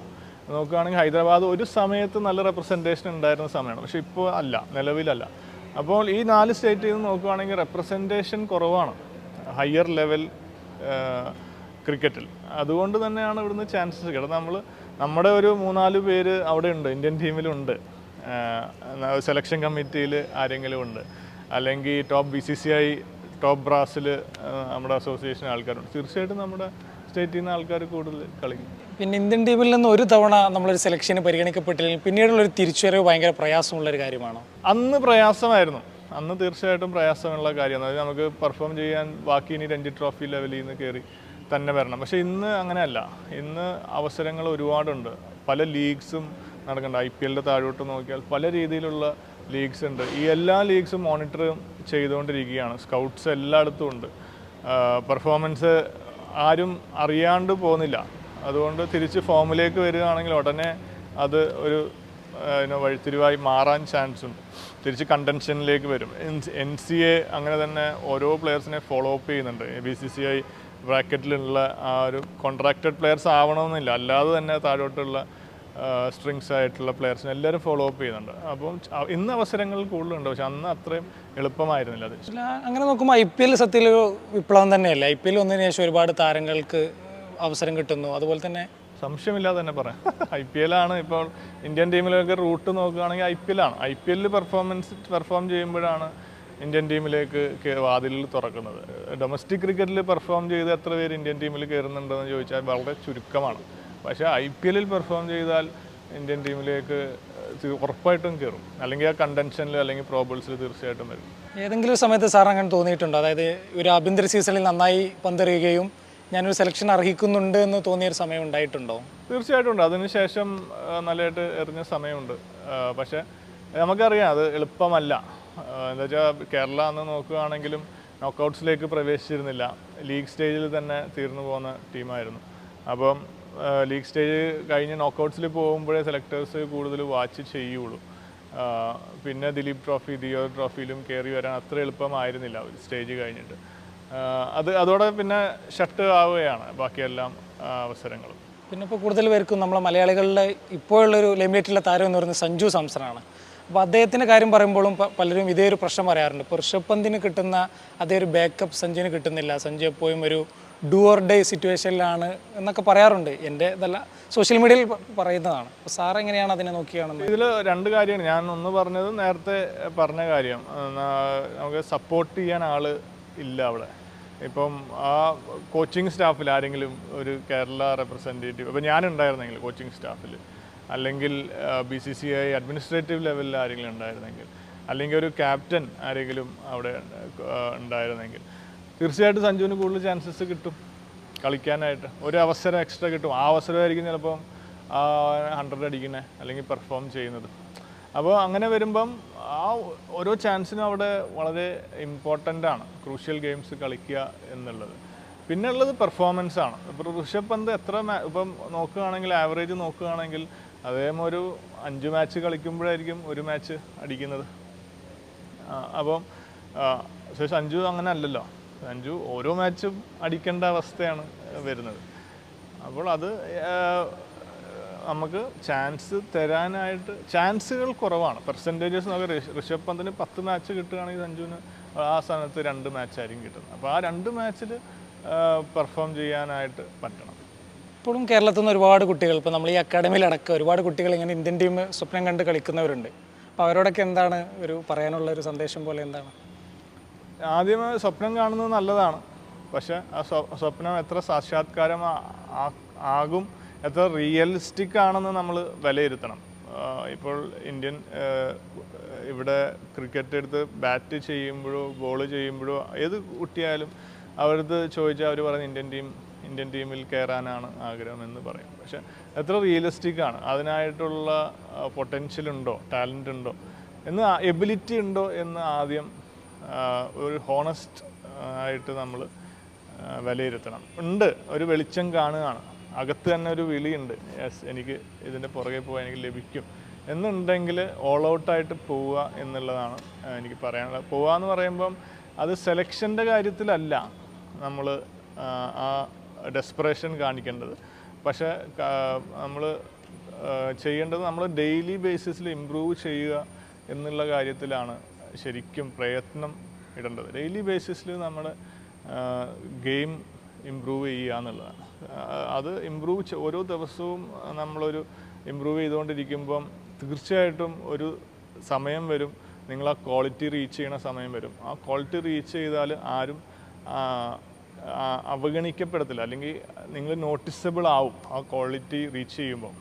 നോക്കുകയാണെങ്കിൽ ഹൈദരാബാദ് ഒരു സമയത്ത് നല്ല റെപ്രസെന്റേഷൻ ഉണ്ടായിരുന്ന സമയമാണ്. പക്ഷേ ഇപ്പോൾ അല്ല നിലവിലല്ല. അപ്പോൾ ഈ നാല് സ്റ്റേറ്റിൽ നിന്ന് നോക്കുകയാണെങ്കിൽ റെപ്രസെന്റേഷൻ കുറവാണ്. ഹയർ ലെവൽ ക്രിക്കറ്റിൽ അതുകൊണ്ട് തന്നെയാണ് ഇവിടുന്ന് ചാൻസസ് കിട്ടുന്നത് നമ്മൾ നമ്മുടെ ഒരു മൂന്നാൽ പേര് അവിടെ ഉണ്ട് ഇന്ത്യൻ ടീമിലുണ്ട് സെലക്ഷൻ കമ്മിറ്റിയിൽ ആരെങ്കിലും ഉണ്ട്. അല്ലെങ്കിൽ top B C C I top ബ്രാസിൽ നമ്മുടെ അസോസിയേഷൻ ആൾക്കാരുണ്ട്. തീർച്ചയായിട്ടും നമ്മുടെ സ്റ്റേറ്റിൽ നിന്ന് ആൾക്കാർ കൂടുതൽ കളിക്കും. പിന്നെ ഇന്ത്യൻ ടീമിൽ നിന്ന് ഒരു തവണ നമ്മളൊരു സെലക്ഷന് പരിഗണിക്കപ്പെട്ടില്ലെങ്കിൽ പിന്നീടുള്ള ഒരു തിരിച്ചുവരവ് ഭയങ്കര പ്രയാസമുള്ള ഒരു കാര്യമാണോ? അന്ന് പ്രയാസമായിരുന്നു. അന്ന് തീർച്ചയായിട്ടും പ്രയാസമുള്ള കാര്യമാണ്. അതായത് നമുക്ക് പെർഫോം ചെയ്യാൻ ബാക്കി ഇനി രഞ്ജി ട്രോഫി ലെവലിൽ നിന്ന് കയറി തന്നെ വരണം. പക്ഷേ ഇന്ന് അങ്ങനെയല്ല. ഇന്ന് അവസരങ്ങൾ ഒരുപാടുണ്ട്. പല ലീഗ്സും നടക്കുന്നുണ്ട്. ഐ പി എല്ലിന്റെ താഴോട്ട് നോക്കിയാൽ പല രീതിയിലുള്ള ലീഗ്സ് ഉണ്ട്. ഈ എല്ലാ ലീഗ്സും മോണിറ്റർ ചെയ്തുകൊണ്ടിരിക്കുകയാണ്. സ്കൗട്ട്സ് എല്ലായിടത്തും ഉണ്ട്. പെർഫോമൻസ് ആരും അറിയാണ്ട് പോകുന്നില്ല. അതുകൊണ്ട് തിരിച്ച് ഫോമിലേക്ക് വരികയാണെങ്കിൽ ഉടനെ അത് ഒരു വഴിത്തിരിവായി മാറാൻ ചാൻസ് ഉണ്ട്. തിരിച്ച് കണ്ടൻഷനിലേക്ക് വരും. എൻ സി എ അങ്ങനെ തന്നെ ഓരോ പ്ലെയേഴ്സിനെ ഫോളോ അപ്പ് ചെയ്യുന്നുണ്ട്. ബി സി സി ഐ ബ്രാക്കറ്റിലുള്ള ആ ഒരു കോൺട്രാക്റ്റഡ് പ്ലെയേഴ്സ് ആവണമെന്നില്ല. അല്ലാതെ തന്നെ താഴോട്ടുള്ള സ്ട്രിങ്സ് ആയിട്ടുള്ള പ്ലെയേഴ്സിനെ എല്ലാവരും ഫോളോ അപ്പ് ചെയ്യുന്നുണ്ട്. അപ്പം ഇന്ന് അവസരങ്ങൾ കൂടുതലുണ്ട്. പക്ഷെ അന്ന് അത്രയും എളുപ്പമായിരുന്നില്ല അത്. അങ്ങനെ നോക്കുമ്പോൾ ഐ പി എൽ സത്യത്തിൽ ഒരു വിപ്ലവം തന്നെയല്ലേ? ഐ പി എൽ വന്നതിന് ശേഷം ഒരുപാട് താരങ്ങൾക്ക് അവസരം കിട്ടുന്നു. അതുപോലെ തന്നെ സംശയമില്ലാതെ തന്നെ പറയാം. ഐ പി എൽ ആണ് ഇപ്പോൾ ഇന്ത്യൻ ടീമിലൊക്കെ റൂട്ട് നോക്കുകയാണെങ്കിൽ ഐ പി എൽ ആണ്. ഐ പി എല്ലിൽ പെർഫോമൻസ് പെർഫോം ചെയ്യുമ്പോഴാണ് ഇന്ത്യൻ ടീമിലേക്ക് വാതിലിൽ തുറക്കുന്നത്. ഡൊമസ്റ്റിക് ക്രിക്കറ്റിൽ പെർഫോം ചെയ്ത് എത്ര പേര് ഇന്ത്യൻ ടീമിൽ കയറുന്നുണ്ടെന്ന് ചോദിച്ചാൽ വളരെ ചുരുക്കമാണ്. പക്ഷേ ഐ പി എല്ലിൽ പെർഫോം ചെയ്താൽ ഇന്ത്യൻ ടീമിലേക്ക് ഉറപ്പായിട്ടും കയറും. അല്ലെങ്കിൽ ആ കണ്ടൻഷനിൽ അല്ലെങ്കിൽ പ്രോബിൾസിൽ തീർച്ചയായിട്ടും വരും. ഏതെങ്കിലും സമയത്ത് സാർ അങ്ങനെ തോന്നിയിട്ടുണ്ടോ? അതായത് ഒരു ആഭ്യന്തര സീസണിൽ നന്നായി പന്തെറിയുകയും ഞാനൊരു സെലക്ഷൻ അർഹിക്കുന്നുണ്ട് എന്ന് തോന്നിയൊരു സമയം ഉണ്ടായിട്ടുണ്ടോ? തീർച്ചയായിട്ടും ഉണ്ട്. അതിനുശേഷം നല്ലതായിട്ട് എറിഞ്ഞ സമയമുണ്ട്. പക്ഷേ നമുക്കറിയാം അത് എളുപ്പമല്ല. എന്താ വെച്ചാൽ കേരള അന്ന് നോക്കുകയാണെങ്കിലും നോക്കൗട്ട്സിലേക്ക് പ്രവേശിച്ചിരുന്നില്ല. ലീഗ് സ്റ്റേജിൽ തന്നെ തീർന്നു പോകുന്ന ടീമായിരുന്നു അപ്പം ലീഗ് സ്റ്റേജ് കഴിഞ്ഞ് നോക്കൗട്ട്സിൽ പോകുമ്പോഴേ സെലക്ടേഴ്സ് കൂടുതൽ വാച്ച് ചെയ്യുള്ളൂ. പിന്നെ ദിലീപ് ട്രോഫി ദിയോ ട്രോഫിയിലും കയറി വരാൻ അത്ര എളുപ്പമായിരുന്നില്ല ഒരു സ്റ്റേജ് കഴിഞ്ഞിട്ട്. അത് അതോടെ പിന്നെ ഷട്ട് ആവുകയാണ് ബാക്കിയെല്ലാം അവസരങ്ങളും. പിന്നെ ഇപ്പോൾ കൂടുതൽ പേർക്കും നമ്മളെ മലയാളികളുടെ ഇപ്പോഴുള്ളൊരു ലിമിറ്റിലെ താരം എന്ന് പറയുന്നത് സഞ്ജു സാംസണാണ്. അപ്പോൾ അദ്ദേഹത്തിന്റെ കാര്യം പറയുമ്പോഴും പലരും ഇതേ ഒരു പ്രശ്നം പറയാറുണ്ട്. ഇപ്പോൾ ഋഷഭ് പന്തിന് കിട്ടുന്ന അതേ ഒരു ബാക്കപ്പ് സഞ്ജുവിന് കിട്ടുന്നില്ല. സഞ്ജു എപ്പോഴും ഒരു ഡു ഓർ ഡേ സിറ്റുവേഷനിലാണ് എന്നൊക്കെ പറയാറുണ്ട്. എന്റെ ഇതല്ല സോഷ്യൽ മീഡിയയിൽ പറയുന്നതാണ്. അപ്പോൾ സാർ എങ്ങനെയാണ് അതിനെ നോക്കിയാണ് ഇതിൽ രണ്ട് കാര്യമാണ്. ഞാൻ ഒന്ന് പറഞ്ഞത് നേരത്തെ പറഞ്ഞ കാര്യം. നമുക്ക് സപ്പോർട്ട് ചെയ്യാൻ ആൾ ഇല്ല അവിടെ. ഇപ്പം ആ കോച്ചിങ് സ്റ്റാഫിൽ ആരെങ്കിലും ഒരു കേരള റെപ്രസെന്റേറ്റീവ് ഇപ്പം ഞാനുണ്ടായിരുന്നെങ്കിൽ കോച്ചിങ് സ്റ്റാഫിൽ അല്ലെങ്കിൽ B C C I administrative ലെവലിൽ ആരെങ്കിലും ഉണ്ടായിരുന്നെങ്കിൽ. അല്ലെങ്കിൽ ഒരു ക്യാപ്റ്റൻ ആരെങ്കിലും അവിടെ ഉണ്ടായിരുന്നെങ്കിൽ. തീർച്ചയായിട്ടും സഞ്ജുവിന് കൂടുതൽ ചാൻസസ് കിട്ടും കളിക്കാനായിട്ട്. ഒരു അവസരം എക്സ്ട്രാ കിട്ടും. ആ അവസരമായിരിക്കും ചിലപ്പം ഹൺഡ്രഡ് അടിക്കുന്നത് അല്ലെങ്കിൽ പെർഫോം ചെയ്യുന്നത്. അപ്പോൾ അങ്ങനെ വരുമ്പം ആ ഓരോ ചാൻസിനും അവിടെ വളരെ ഇമ്പോർട്ടന്റ് ആണ്. ക്രൂഷ്യൽ ഗെയിംസ് കളിക്കുക എന്നുള്ളത്. പിന്നെ ഉള്ളത് പെർഫോമൻസ് ആണ്. ഇപ്പോൾ ഋഷഭ് പന്ത് എത്ര ഇപ്പം നോക്കുകയാണെങ്കിൽ ആവറേജ് നോക്കുകയാണെങ്കിൽ അദ്ദേഹം ഒരു അഞ്ച് മാച്ച് കളിക്കുമ്പോഴായിരിക്കും ഒരു മാച്ച് അടിക്കുന്നത്. അപ്പം സഞ്ജു അങ്ങനെ അല്ലല്ലോ. സഞ്ജു ഓരോ മാച്ചും അടിക്കേണ്ട അവസ്ഥയാണ് വരുന്നത്. അപ്പോൾ അത് നമുക്ക് ചാൻസ് തരാനായിട്ട് ചാൻസുകൾ കുറവാണ്. പെർസെന്റേജസ് നമുക്ക് ഋഷ്- ഋഷഭ് പന്തിന് പത്ത് മാച്ച് കിട്ടുകയാണെങ്കിൽ സഞ്ജുവിന് ആ സ്ഥാനത്ത് രണ്ട് മാച്ചായിരിക്കും കിട്ടുന്നത്. അപ്പോൾ ആ രണ്ട് മാച്ചിൽ പെർഫോം ചെയ്യാനായിട്ട് പറ്റണം. ഇപ്പോഴും കേരളത്തിൽ നിന്ന് ഒരുപാട് കുട്ടികൾ ഇപ്പോൾ നമ്മൾ ഈ അക്കാഡമിയിലടക്കം ഒരുപാട് കുട്ടികൾ ഇങ്ങനെ ഇന്ത്യൻ ടീം സ്വപ്നം കണ്ട് കളിക്കുന്നവരുണ്ട്. അപ്പോൾ അവരോടൊക്കെ എന്താണ് ഒരു പറയാനുള്ള ഒരു സന്ദേശം പോലെ എന്താണ്? ആദ്യം സ്വപ്നം കാണുന്നത് നല്ലതാണ്. പക്ഷെ ആ സ്വപ്നം എത്ര സാക്ഷാത്കാരം ആകും എത്ര റിയലിസ്റ്റിക് ആണെന്ന് നമ്മൾ വിലയിരുത്തണം. ഇപ്പോൾ ഇന്ത്യൻ ഇവിടെ ക്രിക്കറ്റ് എടുത്ത് ബാറ്റ് ചെയ്യുമ്പോഴോ ബോൾ ചെയ്യുമ്പോഴോ ഏത് കുട്ടിയായാലും അവരത് ചോദിച്ചാൽ അവർ പറയുന്നത് ഇന്ത്യൻ ടീം ഇന്ത്യൻ ടീമിൽ കയറാനാണ് ആഗ്രഹം എന്ന് പറയും. പക്ഷെ എത്ര റിയലിസ്റ്റിക് ആണ്. അതിനായിട്ടുള്ള പൊട്ടൻഷ്യൽ ഉണ്ടോ ടാലന്റ് ഉണ്ടോ എന്ന് എബിലിറ്റി ഉണ്ടോ എന്ന് ആദ്യം ഒരു ഹോണസ്റ്റ് ആയിട്ട് നമ്മൾ വിലയിരുത്തണം. ഉണ്ട് ഒരു വെളിച്ചം കാണുകയാണ്. അകത്ത് തന്നെ ഒരു വിളിയുണ്ട്. യെസ് എനിക്ക് ഇതിന്റെ പുറകെ പോകാൻ എനിക്ക് ലഭിക്കും. എന്നുണ്ടെങ്കിൽ ഓൾ ഔട്ടായിട്ട് പോവുക എന്നുള്ളതാണ് എനിക്ക് പറയാനുള്ളത്. പോവുക എന്ന് പറയുമ്പം അത് സെലക്ഷന്റെ കാര്യത്തിലല്ല നമ്മൾ ആ ഡെസ്പറേഷൻ കാണിക്കേണ്ടത്. പക്ഷേ നമ്മൾ ചെയ്യേണ്ടത് നമ്മൾ ഡെയിലി ബേസിസിൽ ഇമ്പ്രൂവ് ചെയ്യുക എന്നുള്ള കാര്യത്തിലാണ് ശരിക്കും പ്രയത്നം ഇടേണ്ടത്. ഡെയിലി ബേസിസിൽ നമ്മൾ ഗെയിം ഇമ്പ്രൂവ് ചെയ്യുക എന്നുള്ളതാണ്. അത് ഇമ്പ്രൂവ് ഓരോ ദിവസവും നമ്മളൊരു ഇമ്പ്രൂവ് ചെയ്തുകൊണ്ടിരിക്കുമ്പം തീർച്ചയായിട്ടും ഒരു സമയം വരും. നിങ്ങൾ ആ ക്വാളിറ്റി റീച്ച് ചെയ്യണ സമയം വരും. ആ ക്വാളിറ്റി റീച്ച് ചെയ്താൽ ആരും അവഗണിക്കപ്പെടത്തില്ല. അല്ലെങ്കിൽ നിങ്ങൾ നോട്ടിസബിൾ ആവും ആ ക്വാളിറ്റി റീച്ച് ചെയ്യുമ്പോൾ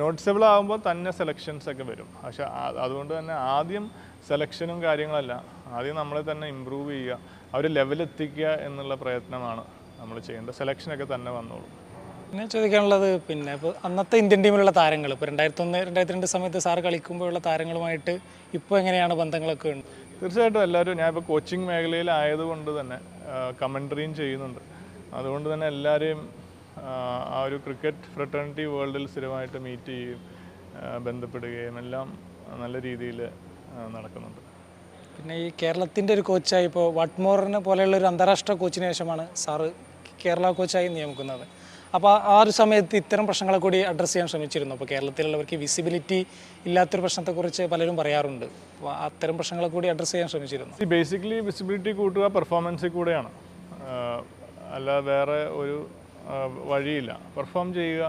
നോട്ടിസബിൾ ആകുമ്പോൾ തന്നെ സെലക്ഷൻസ് ഒക്കെ വരും. പക്ഷെ അതുകൊണ്ട് തന്നെ ആദ്യം സെലക്ഷനും കാര്യങ്ങളല്ല. ആദ്യം നമ്മളെ തന്നെ ഇമ്പ്രൂവ് ചെയ്യുക. അവർ ലെവലെത്തിക്കുക എന്നുള്ള പ്രയത്നമാണ് നമ്മൾ ചെയ്യേണ്ടത്. സെലക്ഷനൊക്കെ തന്നെ വന്നോളും. പിന്നെ ചോദിക്കാനുള്ളത് പിന്നെ ഇപ്പോൾ അന്നത്തെ ഇന്ത്യൻ ടീമിലുള്ള താരങ്ങൾ. ഇപ്പോൾ രണ്ടായിരത്തി ഒന്ന് രണ്ടായിരത്തി രണ്ട് സമയത്ത് സാർ കളിക്കുമ്പോഴുള്ള താരങ്ങളുമായിട്ട് ഇപ്പോൾ എങ്ങനെയാണ് ബന്ധങ്ങളൊക്കെ ഉണ്ട് തീർച്ചയായിട്ടും എല്ലാവരും ഞാൻ ഇപ്പോൾ കോച്ചിങ് മേഖലയിലായതുകൊണ്ട് തന്നെ കമൻട്രിയും ചെയ്യുന്നുണ്ട്. അതുകൊണ്ട് തന്നെ എല്ലാവരെയും ആ, ഒരു ക്രിക്കറ്റ് ഫ്രട്ടേണിറ്റി വേൾഡിൽ സ്ഥിരമായിട്ട് മീറ്റ് ചെയ്യുകയും ബന്ധപ്പെടുകയും എല്ലാം നല്ല രീതിയിൽ നടക്കുന്നുണ്ട്. പിന്നെ ഈ കേരളത്തിന്റെ ഒരു കോച്ചായി ഇപ്പോൾ വട്ട്മോറിനെ പോലെയുള്ള ഒരു അന്താരാഷ്ട്ര കോച്ചിന് ശേഷമാണ് സാറ് കേരള കോച്ചായി നിയമിക്കുന്നത്. അപ്പോൾ ആ ഒരു സമയത്ത് ഇത്തരം പ്രശ്നങ്ങളെ കൂടി അഡ്രസ്സ് ചെയ്യാൻ ശ്രമിച്ചിരുന്നു. അപ്പോൾ കേരളത്തിലുള്ളവർക്ക് വിസിബിലിറ്റി ഇല്ലാത്തൊരു പ്രശ്നത്തെക്കുറിച്ച് പലരും പറയാറുണ്ട്. അപ്പോൾ അത്തരം പ്രശ്നങ്ങളെ കൂടി അഡ്രസ്സ് ചെയ്യാൻ ശ്രമിച്ചിരുന്നു. ബേസിക്കലി വിസിബിലിറ്റി കൂട്ടുക പെർഫോമൻസിൽ കൂടെയാണ്. അല്ല വേറെ ഒരു വഴിയില്ല. പെർഫോം ചെയ്യുക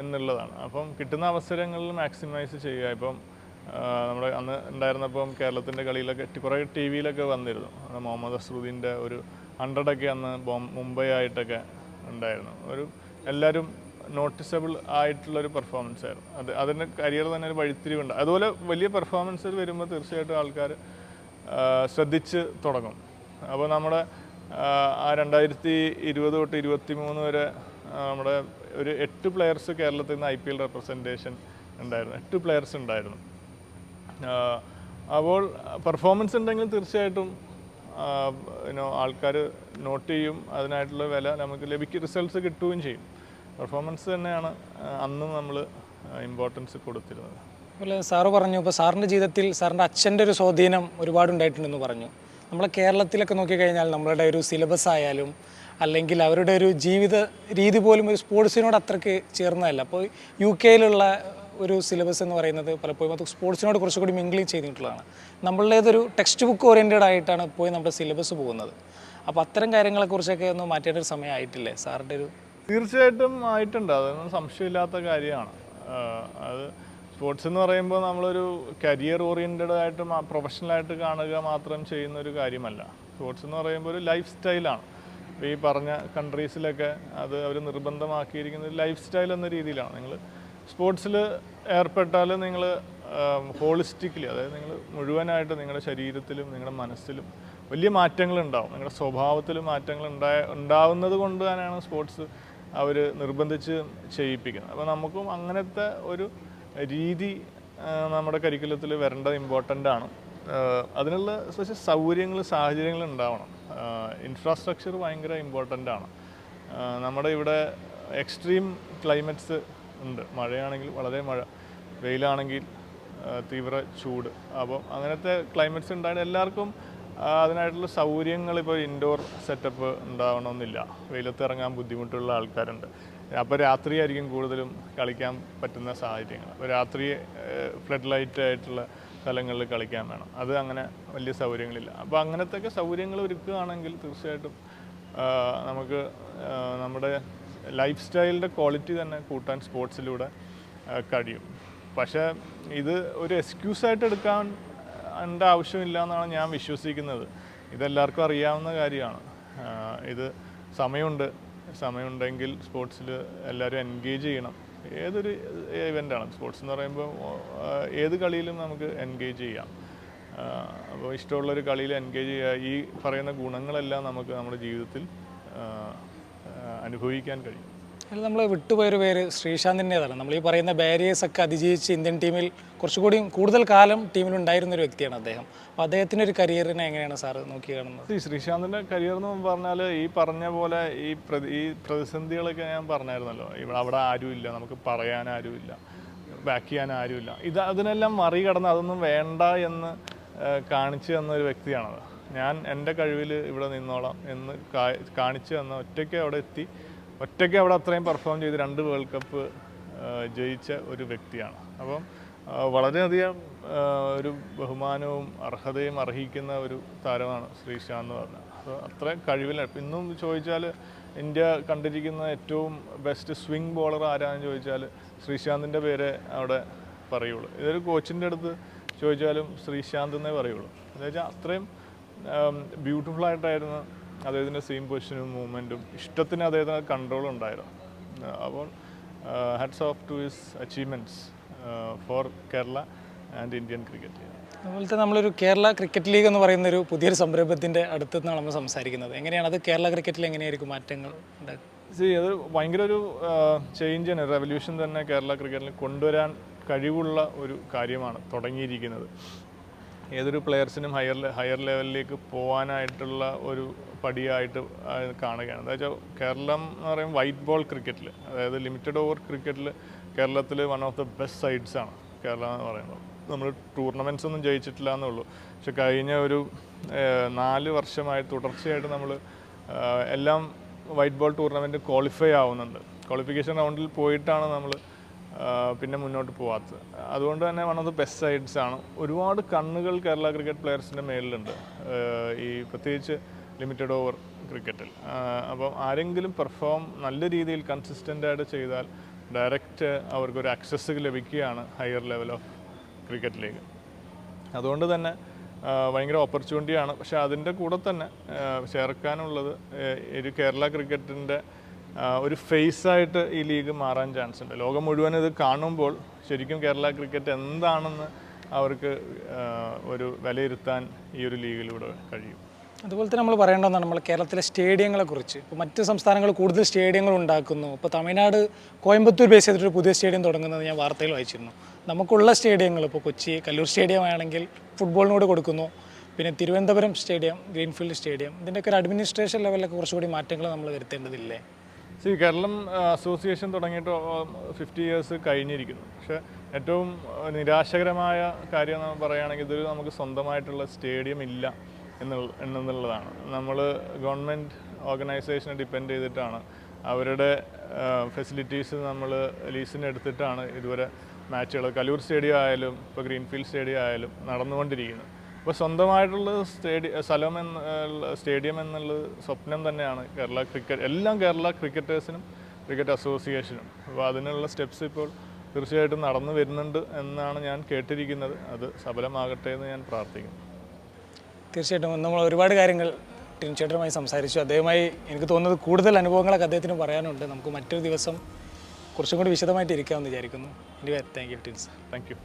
എന്നുള്ളതാണ്. അപ്പം കിട്ടുന്ന അവസരങ്ങളിൽ മാക്സിമൈസ് ചെയ്യുക. ഇപ്പം നമ്മുടെ അന്ന് ഉണ്ടായിരുന്നപ്പം കേരളത്തിന്റെ കളിയിലൊക്കെ കുറേ ടി വിയിലൊക്കെ വന്നിരുന്നു. മുഹമ്മദ് അസ്രുദ്ദീന്റെ ഒരു ഹൺഡ്രഡൊക്കെ അന്ന് മുംബൈ ആയിട്ടൊക്കെ ഉണ്ടായിരുന്നു. ഒരു എല്ലാവരും നോട്ടിസബിൾ ആയിട്ടുള്ളൊരു പെർഫോമൻസ് ആയിരുന്നു. അത് അതിന്റെ കരിയർ തന്നെ ഒരു വഴിത്തിരിവുണ്ട്. അതുപോലെ വലിയ പെർഫോമൻസ് വരുമ്പോൾ തീർച്ചയായിട്ടും ആൾക്കാർ ശ്രദ്ധിച്ച് തുടങ്ങും. അപ്പോൾ നമ്മുടെ രണ്ടായിരത്തി ഇരുപത് തൊട്ട് ഇരുപത്തി മൂന്ന് വരെ നമ്മുടെ ഒരു എട്ട് പ്ലെയേഴ്സ് കേരളത്തിൽ നിന്ന് ഐ പി എൽ റെപ്രസെന്റേഷൻ ഉണ്ടായിരുന്നു. എട്ട് പ്ലെയേഴ്സ് ഉണ്ടായിരുന്നു. അപ്പോൾ പെർഫോമൻസ് ഉണ്ടെങ്കിൽ തീർച്ചയായിട്ടും ആൾക്കാർ നോട്ട് ചെയ്യും. അതിനായിട്ടുള്ള വില നമുക്ക് ലഭിക്കും. റിസൾട്ട്സ് കിട്ടുകയും ചെയ്യും. പെർഫോമൻസ് തന്നെയാണ് അന്നും നമ്മൾ ഇമ്പോർട്ടൻസ് കൊടുത്തിരുന്നത്. അതുപോലെ സാറ് പറഞ്ഞു ഇപ്പോൾ സാറിന്റെ ജീവിതത്തിൽ സാറിന്റെ അച്ഛന്റെ ഒരു സ്വാധീനം ഒരുപാട് ഉണ്ടായിട്ടുണ്ടെന്ന് പറഞ്ഞു. നമ്മളെ കേരളത്തിലൊക്കെ നോക്കിക്കഴിഞ്ഞാൽ നമ്മളുടെ ഒരു സിലബസ് ആയാലും അല്ലെങ്കിൽ അവരുടെ ഒരു ജീവിത രീതി പോലും ഒരു സ്പോർട്സിനോട് അത്രയ്ക്ക് ചേർന്നതല്ല. അപ്പോൾ യു കെയിലുള്ള ഒരു സിലബസ് എന്ന് പറയുന്നത് പലപ്പോഴും അത് സ്പോർട്സിനോട് കുറച്ചുകൂടി മിങ്കിൾ ചെയ്തിട്ടുള്ളതാണ്. നമ്മളുടേതൊരു ടെക്സ്റ്റ് ബുക്ക് ഓറിയന്റഡ് ആയിട്ടാണ് പോയി നമ്മുടെ സിലബസ് പോകുന്നത്. അപ്പോൾ അത്തരം കാര്യങ്ങളെക്കുറിച്ചൊക്കെ ഒന്ന് മാറ്റേണ്ട ഒരു സമയമായിട്ടില്ലേ? സാറിന്റെ ഒരു തീർച്ചയായിട്ടും ആയിട്ടുണ്ട്. അതൊന്നും സംശയമില്ലാത്ത കാര്യമാണ്. അത് സ്പോർട്സ് എന്ന് പറയുമ്പോൾ നമ്മളൊരു കരിയർ ഓറിയന്റഡ് ആയിട്ട് പ്രൊഫഷണലായിട്ട് കാണുക മാത്രം ചെയ്യുന്ന ഒരു കാര്യമല്ല. സ്പോർട്സ് എന്ന് പറയുമ്പോൾ ഒരു ലൈഫ് സ്റ്റൈലാണ് ഈ പറഞ്ഞ കൺട്രീസിലൊക്കെ അത് അവർ നിർബന്ധമാക്കിയിരിക്കുന്ന ഒരു ലൈഫ് സ്റ്റൈൽ എന്ന രീതിയിലാണ്. നിങ്ങൾ സ്പോർട്സിൽ ഏർപ്പെട്ടാൽ നിങ്ങൾ ഹോളിസ്റ്റിക്കലി അതായത് നിങ്ങൾ മുഴുവനായിട്ട് നിങ്ങളുടെ ശരീരത്തിലും നിങ്ങളുടെ മനസ്സിലും വലിയ മാറ്റങ്ങൾ ഉണ്ടാവും. നിങ്ങളുടെ സ്വഭാവത്തിൽ മാറ്റങ്ങൾ ഉണ്ടായ ഉണ്ടാവുന്നത് കൊണ്ട് തന്നെയാണ് സ്പോർട്സ് അവർ നിർബന്ധിച്ച് ചെയ്യിപ്പിക്കുന്നത്. അപ്പോൾ നമുക്കും അങ്ങനത്തെ ഒരു രീതി നമ്മുടെ കരിക്കുലത്തിൽ വരേണ്ടത് ഇമ്പോർട്ടന്റ് ആണ്. അതിനുള്ള സ്പെഷ്യൽ സൗകര്യങ്ങൾ സാഹചര്യങ്ങൾ ഉണ്ടാവണം. ഇൻഫ്രാസ്ട്രക്ചർ ഭയങ്കര ഇമ്പോർട്ടന്റ് ആണ്. നമ്മുടെ ഇവിടെ എക്സ്ട്രീം ക്ലൈമറ്റ്സ് ഉണ്ട്. മഴയാണെങ്കിൽ വളരെ മഴ വെയിലാണെങ്കിൽ തീവ്ര ചൂട്. അപ്പം അങ്ങനത്തെ ക്ലൈമറ്റ്സ് ഉണ്ടായിട്ട് എല്ലാവർക്കും അതിനായിട്ടുള്ള സൗകര്യങ്ങൾ ഇപ്പോൾ ഇൻഡോർ സെറ്റപ്പ് ഉണ്ടാവണമെന്നില്ല. വെയിലത്ത് ഇറങ്ങാൻ ബുദ്ധിമുട്ടുള്ള ആൾക്കാരുണ്ട്. അപ്പോൾ രാത്രിയായിരിക്കും കൂടുതലും കളിക്കാൻ പറ്റുന്ന സാഹചര്യങ്ങൾ. അപ്പോൾ രാത്രി ഫ്ലഡ് ലൈറ്റ് ആയിട്ടുള്ള സ്ഥലങ്ങളിൽ കളിക്കാൻ വേണം. അത് അങ്ങനെ വലിയ സൗകര്യങ്ങളില്ല. അപ്പോൾ അങ്ങനത്തെയൊക്കെ സൗകര്യങ്ങൾ ഒരുക്കുകയാണെങ്കിൽ തീർച്ചയായിട്ടും നമുക്ക് നമ്മുടെ ലൈഫ് സ്റ്റൈലിന്റെ ക്വാളിറ്റി തന്നെ കൂട്ടാൻ സ്പോർട്സിലൂടെ കഴിയും. പക്ഷേ ഇത് ഒരു എക്സ്ക്യൂസായിട്ട് എടുക്കാൻ എന്റെ ആവശ്യമില്ല എന്നാണ് ഞാൻ വിശ്വസിക്കുന്നത്. ഇതെല്ലാവർക്കും അറിയാവുന്ന കാര്യമാണ്. ഇത് സമയമുണ്ട്. സമയമുണ്ടെങ്കിൽ സ്പോർട്സിൽ എല്ലാവരും എൻഗേജ് ചെയ്യണം. ഏതൊരു ഇവന്റാണ് സ്പോർട്സ് എന്ന് പറയുമ്പോൾ ഏത് കളിയിലും നമുക്ക് എൻഗേജ് ചെയ്യാം. അപ്പോൾ ഇഷ്ടമുള്ളൊരു കളിയിൽ എൻഗേജ് ചെയ്യുക ഈ പറയുന്ന ഗുണങ്ങളെല്ലാം നമുക്ക് നമ്മുടെ ജീവിതത്തിൽ അനുഭവിക്കാൻ കഴിയും. അതിൽ നമ്മൾ വിട്ടുപോയൊരു പേര് ശ്രീശാന്തിന്റെതാണ് നമ്മൾ ഈ പറയുന്ന ബാരിയേഴ്സ് ഒക്കെ അതിജീവിച്ച് ഇന്ത്യൻ ടീമിൽ കുറച്ചുകൂടി കൂടുതൽ കാലം ടീമിൽ ഉണ്ടായിരുന്ന ഒരു വ്യക്തിയാണ് അദ്ദേഹം. അപ്പോൾ അദ്ദേഹത്തിന്റെ ഒരു കരിയറിനെ എങ്ങനെയാണ് സാർ നോക്കി കാണുന്നത്? ഈ ശ്രീശാന്തിന്റെ കരിയർ എന്ന് പറഞ്ഞാൽ ഈ പറഞ്ഞ പോലെ ഈ പ്രതി ഈ പ്രതിസന്ധികളൊക്കെ ഞാൻ പറഞ്ഞായിരുന്നല്ലോ. ഇവിടെ അവിടെ ആരുമില്ല നമുക്ക് പറയാൻ ആരുമില്ല ബാക്ക് ചെയ്യാൻ ആരുമില്ല ഇത് അതിനെല്ലാം മറികടന്ന് അതൊന്നും വേണ്ട എന്ന് കാണിച്ചു തന്ന ഒരു വ്യക്തിയാണത്. ഞാൻ എന്റെ കഴിവിൽ ഇവിടെ നിന്നോളാം എന്ന് കാണിച്ചു തന്ന ഒറ്റയ്ക്ക് അവിടെ എത്തി ഒറ്റയ്ക്ക് അവിടെ അത്രയും പെർഫോം ചെയ്ത് രണ്ട് വേൾഡ് കപ്പ് ജയിച്ച ഒരു വ്യക്തിയാണ്. അപ്പം വളരെയധികം ഒരു ബഹുമാനവും അർഹതയും അർഹിക്കുന്ന ഒരു താരമാണ് ശ്രീശാന്ത് എന്ന് പറഞ്ഞാൽ. അപ്പോൾ അത്ര കഴിവില്ല. ഇന്നും ചോദിച്ചാൽ ഇന്ത്യ കണ്ടിരിക്കുന്ന ഏറ്റവും ബെസ്റ്റ് സ്വിംഗ് ബോളർ ആരാണെന്ന് ചോദിച്ചാൽ ശ്രീശാന്തിന്റെ പേരെ അവിടെ പറയുള്ളൂ. ഇതൊരു കോച്ചിന്റെ അടുത്ത് ചോദിച്ചാലും ശ്രീശാന്ത് എന്നേ പറയുള്ളൂ. എന്താ വെച്ചാൽ അത്രയും ബ്യൂട്ടിഫുൾ ആയിട്ടായിരുന്നു അദ്ദേഹത്തിന്റെ സെയിം പൊസിഷനും മൂവ്മെന്റും ഇഷ്ടത്തിന് അദ്ദേഹത്തിന് കൺട്രോൾ ഉണ്ടായിരുന്നു. അപ്പോൾ hats off to his achievements for Kerala and Indian cricket അതുപോലെ അതുപോലത്തെ നമ്മളൊരു കേരള ക്രിക്കറ്റ് ലീഗ് എന്ന് പറയുന്ന ഒരു പുതിയൊരു സംരംഭത്തിന്റെ അടുത്ത് നിന്നാണ് നമ്മൾ സംസാരിക്കുന്നത്. എങ്ങനെയാണ് അത് കേരള ക്രിക്കറ്റിൽ എങ്ങനെയായിരിക്കും മാറ്റങ്ങൾ സി അത് ഭയങ്കര ഒരു ചേഞ്ച് ആണ്. റെവല്യൂഷൻ തന്നെ കേരള ക്രിക്കറ്റിൽ കൊണ്ടുവരാൻ കഴിവുള്ള ഒരു കാര്യമാണ് തുടങ്ങിയിരിക്കുന്നത്. ഏതൊരു പ്ലെയേഴ്സിനും ഹയർ ഹയർ ലെവലിലേക്ക് പോകാനായിട്ടുള്ള ഒരു പടിയായിട്ട് കാണുകയാണ്. എന്താ വെച്ചാൽ കേരളം എന്ന് പറയുമ്പോൾ വൈറ്റ് ബോൾ ക്രിക്കറ്റിൽ അതായത് ലിമിറ്റഡ് ഓവർ ക്രിക്കറ്റിൽ കേരളത്തിൽ one of the best sides ആണ് കേരളം എന്ന് പറയുന്നത്. നമ്മൾ ടൂർണമെന്റ്സ് ഒന്നും ജയിച്ചിട്ടില്ല എന്നുള്ളൂ. പക്ഷെ കഴിഞ്ഞ ഒരു നാല് വർഷമായി തുടർച്ചയായിട്ട് നമ്മൾ എല്ലാം വൈറ്റ് ബോൾ ടൂർണമെന്റ് ക്വാളിഫൈ ആവുന്നുണ്ട്. ക്വാളിഫിക്കേഷൻ റൗണ്ടിൽ പോയിട്ടാണ് നമ്മൾ പിന്നെ മുന്നോട്ട് പോകാത്തത് അതുകൊണ്ട് തന്നെ one of the best sides ആണ്. ഒരുപാട് കണ്ണുകൾ കേരള ക്രിക്കറ്റ് പ്ലെയേഴ്സിന്റെ മേലിലുണ്ട്. ഈ പ്രത്യേകിച്ച് ലിമിറ്റഡ് ഓവർ ക്രിക്കറ്റിൽ അപ്പം ആരെങ്കിലും പെർഫോം നല്ല രീതിയിൽ കൺസിസ്റ്റന്റായിട്ട് ചെയ്താൽ ഡയറക്റ്റ് അവർക്കൊരു ആക്സസ് ലഭിക്കുകയാണ് ഹയർ ലെവൽ ഓഫ് ക്രിക്കറ്റിലേക്ക് അതുകൊണ്ട് തന്നെ ഭയങ്കര ഓപ്പർച്യൂണിറ്റിയാണ് പക്ഷേ അതിന്റെ കൂടെ തന്നെ ചേർക്കാനുള്ളത് ഒരു കേരള ക്രിക്കറ്റിന്റെ ഒരു ഫേസ് ആയിട്ട് ഈ ലീഗ് മാറാൻ ചാൻസ് ഉണ്ട്. ലോകം മുഴുവൻ ഇത് കാണുമ്പോൾ ശരിക്കും കേരള ക്രിക്കറ്റ് എന്താണെന്ന് അവർക്ക് ഒരു വിലയിരുത്താൻ ഈ ഒരു ലീഗിലൂടെ കഴിയും. അതുപോലെ തന്നെ നമ്മൾ പറയേണ്ട ഒന്നാണ് നമ്മൾ കേരളത്തിലെ സ്റ്റേഡിയങ്ങളെക്കുറിച്ച്. ഇപ്പോൾ മറ്റ് സംസ്ഥാനങ്ങൾ കൂടുതൽ സ്റ്റേഡിയങ്ങൾ ഉണ്ടാക്കുന്നു. ഇപ്പോൾ തമിഴ്നാട് കോയമ്പത്തൂർ ബേസ് ചെയ്തിട്ട് ഒരു പുതിയ സ്റ്റേഡിയം തുടങ്ങുന്നത് ഞാൻ വാർത്തയിൽ വായിച്ചിരുന്നു. നമുക്കുള്ള സ്റ്റേഡിയങ്ങൾ ഇപ്പോൾ കൊച്ചി കല്ലൂർ സ്റ്റേഡിയം ആണെങ്കിൽ ഫുട്ബോളിനോട് കൊടുക്കുന്നു. പിന്നെ തിരുവനന്തപുരം സ്റ്റേഡിയം ഗ്രീൻഫീൽഡ് സ്റ്റേഡിയം ഇതിന്റെയൊക്കെ ഒരു അഡ്മിനിസ്ട്രേഷൻ ലെവലിലൊക്കെ കുറച്ചുകൂടി മാറ്റങ്ങൾ നമ്മൾ വരുത്തേണ്ടതില്ലേ? സി കേരളം അസോസിയേഷൻ തുടങ്ങിയിട്ട് ഫിഫ്റ്റി ഇയേഴ്സ് കഴിഞ്ഞിരിക്കുന്നു. പക്ഷേ ഏറ്റവും നിരാശകരമായ കാര്യം പറയുകയാണെങ്കിൽ ഇതൊരു നമുക്ക് സ്വന്തമായിട്ടുള്ള സ്റ്റേഡിയം ഇല്ല. എന്നുള്ള എന്നുള്ളതാണ്. നമ്മൾ ഗവൺമെന്റ് ഓർഗനൈസേഷനെ ഡിപ്പെൻഡ് ചെയ്തിട്ടാണ്. അവരുടെ ഫെസിലിറ്റീസ് നമ്മൾ ലീസിന് എടുത്തിട്ടാണ് ഇതുവരെ മാച്ചുകൾ കലൂർ സ്റ്റേഡിയം ആയാലും ഇപ്പോൾ ഗ്രീൻഫീൽഡ് സ്റ്റേഡിയം ആയാലും നടന്നുകൊണ്ടിരിക്കുന്നത്. അപ്പോൾ സ്വന്തമായിട്ടുള്ള സ്റ്റേഡിയ സ്ഥലം എന്ന സ്റ്റേഡിയം എന്നുള്ളത് സ്വപ്നം തന്നെയാണ് കേരള ക്രിക്കറ്റ് എല്ലാം കേരള ക്രിക്കറ്റേഴ്സിനും ക്രിക്കറ്റ് അസോസിയേഷനും. അപ്പോൾ അതിനുള്ള സ്റ്റെപ്സ് ഇപ്പോൾ തീർച്ചയായിട്ടും നടന്നു വരുന്നുണ്ട് എന്നാണ് ഞാൻ കേട്ടിരിക്കുന്നത്. അത് സഫലമാകട്ടെ എന്ന് ഞാൻ പ്രാർത്ഥിക്കുന്നു. തീർച്ചയായിട്ടും നമ്മൾ ഒരുപാട് കാര്യങ്ങൾ ടിൻചേട്ടനുമായി സംസാരിച്ചു. അദ്ദേഹമായി എനിക്ക് തോന്നുന്നത് കൂടുതൽ അനുഭവങ്ങളൊക്കെ അദ്ദേഹത്തിന് പറയാനുണ്ട്. നമുക്ക് മറ്റൊരു ദിവസം കുറച്ചും കൂടി വിശദമായിട്ട് ഇരിക്കാമെന്ന് വിചാരിക്കുന്നു എനിക്ക് താങ്ക് യു ടിൻസ് താങ്ക് യു